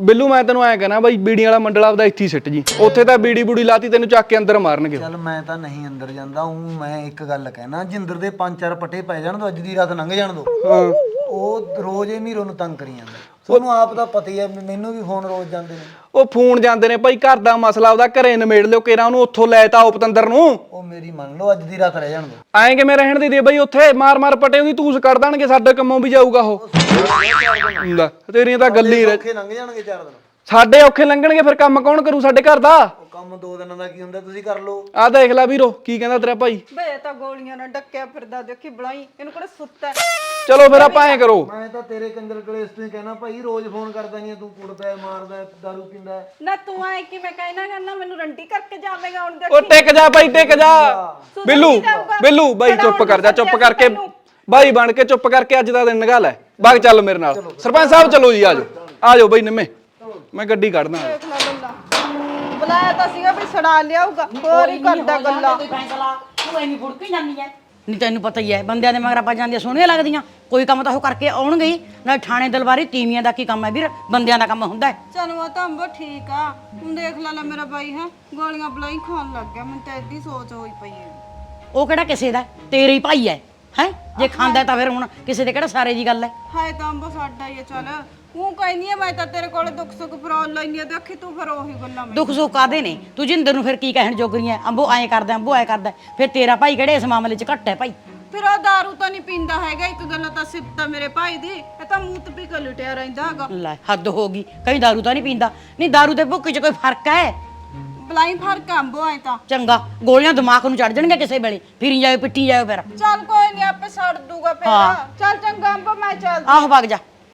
[SPEAKER 16] ਬਿੱਲੂ ਮੈਂ ਤੈਨੂੰ ਐਂ ਕਹਿਣਾ ਬਾਈ ਬੀੜੀ ਵਾਲਾ ਮੰਡਲ ਆਪਦਾ ਇੱਥੇ ਹੀ ਸਿੱਟ ਜੀ। ਉੱਥੇ ਤਾਂ ਬੀੜੀ ਬੂੜੀ ਲਾਤੀ ਤੈਨੂੰ ਚੱਕ ਕੇ ਅੰਦਰ ਮਾਰਨਗੇ।
[SPEAKER 15] ਚੱਲ ਮੈਂ ਤਾਂ ਨਹੀਂ ਅੰਦਰ ਜਾਂਦਾ ਹੂੰ ਮੈਂ ਇੱਕ ਗੱਲ ਕਹਿਣਾ ਜਿੰਦਰ ਦੇ ਪੰਜ ਚਾਰ ਪੱਟੇ ਪੈ ਜਾਣ ਦੋ ਅੱਜ ਦੀ ਰਾਤ ਲੰਘ ਜਾਣ ਦੋ। ਉਹ ਰੋਜ਼ ਹੀ ਮੀਰੋ ਨੂੰ ਤੰਗ ਕਰੀ ਜਾਂਦਾ। ਤੁਹਾਨੂੰ ਆਪ ਤਾਂ ਪਤਾ ਹੀ ਹੈ ਵੀ ਮੈਨੂੰ ਵੀ ਫੋਨ ਰੋਜ਼ ਜਾਂਦੇ ਨੇ।
[SPEAKER 16] ਉਹ ਫੋਨ ਜਾਂਦੇ ਨੇ ਭਾਈ ਘਰ ਦਾ ਮਸਲਾ ਉਹਦਾ ਘਰੇ ਨਿਮੇੜ ਲਿਓ ਕਿਰਾ ਉਹਨੂੰ ਉੱਥੋਂ ਲੈ ਤਾ ਉਹ ਪਤੰਦਰ ਨੂੰ।
[SPEAKER 15] ਉਹ ਮੇਰੀ ਮੰਨ ਲਓ ਅੱਜ ਦੀ ਰਾਤ ਰਹਿ ਜਾਣ ਦੋ
[SPEAKER 16] ਐਂ ਕਿਵੇਂ ਰਹਿਣ ਦੀ ਦੇ ਬਈ ਉੱਥੇ? ਮਾਰ ਮਾਰ ਪਟੇ ਉਹਦੀ ਤੂਸ ਕੱਢ ਦੇਣਗੇ ਸਾਡੇ ਕੰਮੋਂ ਵੀ ਜਾਊਗਾ ਉਹ। ਲੈ, ਤੇਰੀਆਂ ਤਾਂ ਗੱਲੀ ਰਹਿ
[SPEAKER 15] ਔਖੇ ਲੰਘ ਜਾਣਗੇ ਚਾਰ ਦਿਨ।
[SPEAKER 16] ਸਾਡੇ ਔਖੇ ਲੰਘਣਗੇ ਫਿਰ ਕੰਮ ਕੌਣ ਕਰੂ ਸਾਡੇ ਘਰ ਦਾ?
[SPEAKER 15] ਉਹ ਕੰਮ ਦੋ ਦਿਨਾਂ ਦਾ ਕੀ ਹੁੰਦਾ ਤੁਸੀਂ ਕਰ ਲਓ।
[SPEAKER 16] ਆਹ ਦੇਖ ਲੈ ਵੀਰੋ ਕੀ ਕਹਿੰਦਾ ਤੇਰਾ ਭਾਈ।
[SPEAKER 10] ਬੇ ਤਾਂ ਗੋਲੀਆਂ ਨਾਲ ਡੱਕਿਆ ਫਿਰਦਾ ਦੇਖੀ ਬਲਾਈ ਇਹਨੂੰ ਕਿਹੜਾ ਸੁੱਤਾ
[SPEAKER 16] ਚਲੋ ਫਿਰ ਆਪਾਂ ਐਂ ਕਰੋ।
[SPEAKER 15] ਮੈਂ ਤਾਂ ਤੇਰੇ ਕੰਜਰ ਕਲੇਸ਼ ਤੋਂ ਹੀ ਕਹਿਣਾ ਭਾਈ ਰੋਜ਼ ਫੋਨ ਕਰਦਾ ਨਹੀਂ ਤੂੰ ਕੁੜਦਾ ਹੈ ਮਾਰਦਾ ਹੈ ਦਾਰੂ ਪੀਂਦਾ ਹੈ।
[SPEAKER 10] ਨਾ ਤੂੰ ਆਏ ਕਿ ਮੈਂ ਕਹਿਣਾ ਕਰਨਾ ਮੈਨੂੰ ਰੰਡੀ ਕਰਕੇ ਜਾਵੇਂਗਾ ਹੁਣ
[SPEAKER 16] ਉਹ ਟਿਕ ਜਾ ਭਾਈ ਟਿਕ ਜਾ। ਬਿੱਲੂ ਬਿੱਲੂ ਬਾਈ ਚੁੱਪ ਕਰ ਜਾ ਚੁੱਪ ਕਰਕੇ। ਬਾਈ ਬਣ ਕੇ ਚੁੱਪ ਕਰਕੇ ਅੱਜ ਦਾ ਦਿਨ ਨਿਕਾ ਲੈ। ਬਾਗ ਚੱਲ ਮੇਰੇ ਨਾਲ। ਸਰਪੰਚ ਸਾਹਿਬ ਚਲੋ ਜੀ ਆਜੋ ਆਜੋ ਬਾਈ ਨਿੰਮੇ। ਮੈਂ ਗੱਡੀ ਕੱਢਦਾ।
[SPEAKER 10] ਦੇਖ ਲੈ ਗੱਲਾਂ ਬੁਲਾਇਆ ਤਾਂ ਸੀਗਾ ਵੀ ਛੜਾ ਲਿਆਊਗਾ ਹੋਰ ਹੀ ਕਰਦਾ ਗੱਲਾਂ।
[SPEAKER 11] ਕੋਈ ਫੈਸਲਾ ਤੂੰ ਐਵੇਂ ਫੁੜਕੀ ਜਾਂਦੀ ਐ। ਨਹੀਂ ਤੈਨੂੰ ਪਤਾ ਹੀ ਐ ਬੰਦਿਆਂ ਦੇ ਮਗਰ ਆਪਾਂ ਜਾਂਦੀਆਂ ਸੋਹਣੀਆਂ ਲੱਗਦੀਆਂ। ਕੋਈ ਕੰਮ ਤਾਂ ਉਹ ਕਰਕੇ ਆਉਣਗੇ ਹੀ। ਨਾਲ ਥਾਣੇ ਦਲਵਾਰੀ ਤੀਵੀਆਂ ਦਾ ਕੀ ਕੰਮ ਹੈ ਵੀਰ? ਬੰਦਿਆਂ ਦਾ ਕੰਮ ਹੁੰਦਾ
[SPEAKER 10] ਚਲ ਉਹ ਤਾਂ ਅੰਬੋ ਠੀਕ ਆ। ਹੁਣ ਦੇਖ ਲੈ ਲੈ ਮੇਰਾ ਬਾਈ ਹੈ। ਗੋਲੀਆਂ ਬਲਾਈ ਖਾਣ ਲੱਗ ਗਿਆ ਮੈਨੂੰ ਤਾਂ ਐਡੀ ਸੋਚ ਹੋਈ ਪਈ
[SPEAKER 11] ਉਹ ਕਿਹੜਾ ਕਿਸੇ ਦਾ? ਤੇਰੇ ਹੀ ਭਾਈ ਐ ਹੈ? ਜੇ ਖਾਂਦਾ ਤਾਂ ਫਿਰ ਹੁਣ ਕਿਸੇ ਦੇ ਕਿਹੜਾ ਸਾਰੇ ਦੀ ਗੱਲ ਐ?
[SPEAKER 10] ਹਾਏ ਤਾਂ ਅੰਬੋ ਸਾਡਾ ਹੀ ਆ ਚੱਲ। ਉਹ ਕਹਿੰਦੀ ਆ ਮੈਂ ਤਾਂ ਤੇਰੇ ਕੋਲੇ ਦੁੱਖ ਸੁੱਖ ਫਰੋਲ ਲੈਣੀ ਆ ਦੇਖੀ ਤੂੰ ਫਿਰ ਉਹੀ ਗੱਲਾਂ ਮੈਨੂੰ
[SPEAKER 11] ਦੁੱਖ ਸੁੱਖ ਕਾਦੇ ਨੇ? ਤੂੰ ਜਿੰਦਰ ਨੂੰ ਫਿਰ ਕੀ ਕਹਿਣ ਜੋਗਰੀਆਂ ਅੰਬੋ ਐਂ ਕਰਦਾ ਅੰਬੋ ਐਂ ਕਰਦਾ। ਫਿਰ ਤੇਰਾ ਭਾਈ ਕਿਹੜੇ ਇਸ ਮਾਮਲੇ 'ਚ ਘੱਟ ਹੈ ਭਾਈ?
[SPEAKER 10] ਫਿਰ ਉਹ दारू ਤਾਂ ਨਹੀਂ ਪੀਂਦਾ ਹੈਗਾ ਇੱਕ ਗੱਲ ਤਾਂ ਸਿਫਤ ਆ ਮੇਰੇ ਭਾਈ ਦੀ ਇਹ ਤਾਂ ਮੂੰਹ ਤੇ ਪੀ ਕੇ ਲੁੱਟਿਆ ਰਹਿੰਦਾ ਹੈਗਾ।
[SPEAKER 11] ਲੈ ਹੱਦ ਹੋ ਗਈ। ਕਈ ਦਾਰੂ ਤਾਂ ਨਹੀਂ ਪੀਂਦਾ। ਨਹੀਂ ਦਾਰੂ ਤੇ ਭੁੱਕੀ 'ਚ ਕੋਈ ਫ਼ਰਕ ਹੈ
[SPEAKER 10] ਬਲਾਈ ਫ਼ਰਕ ਆ ਅੰਬੋ ਐ ਤਾਂ।
[SPEAKER 11] ਚੰਗਾ ਗੋਲੀਆਂ ਦਿਮਾਗ ਨੂੰ ਚੜ ਜਾਣਗੇ ਕਿਸੇ ਵੇਲੇ। ਫਿਰੀ ਜਾਓ ਪਿੱਟੀ ਜਾਓ ਫਿਰ।
[SPEAKER 10] ਚੱਲ ਕੋਈ ਨਹੀਂ ਆਪੇ ਛੱਡ ਦੂਗਾ ਫਿਰ।
[SPEAKER 11] ਹਾਂ।
[SPEAKER 10] ਚੱਲ ਚੰਗਾ ਅੰਬੋ ਮੈਂ ਚੱਲ
[SPEAKER 11] ਆਹ ਵਗ ਜਾ।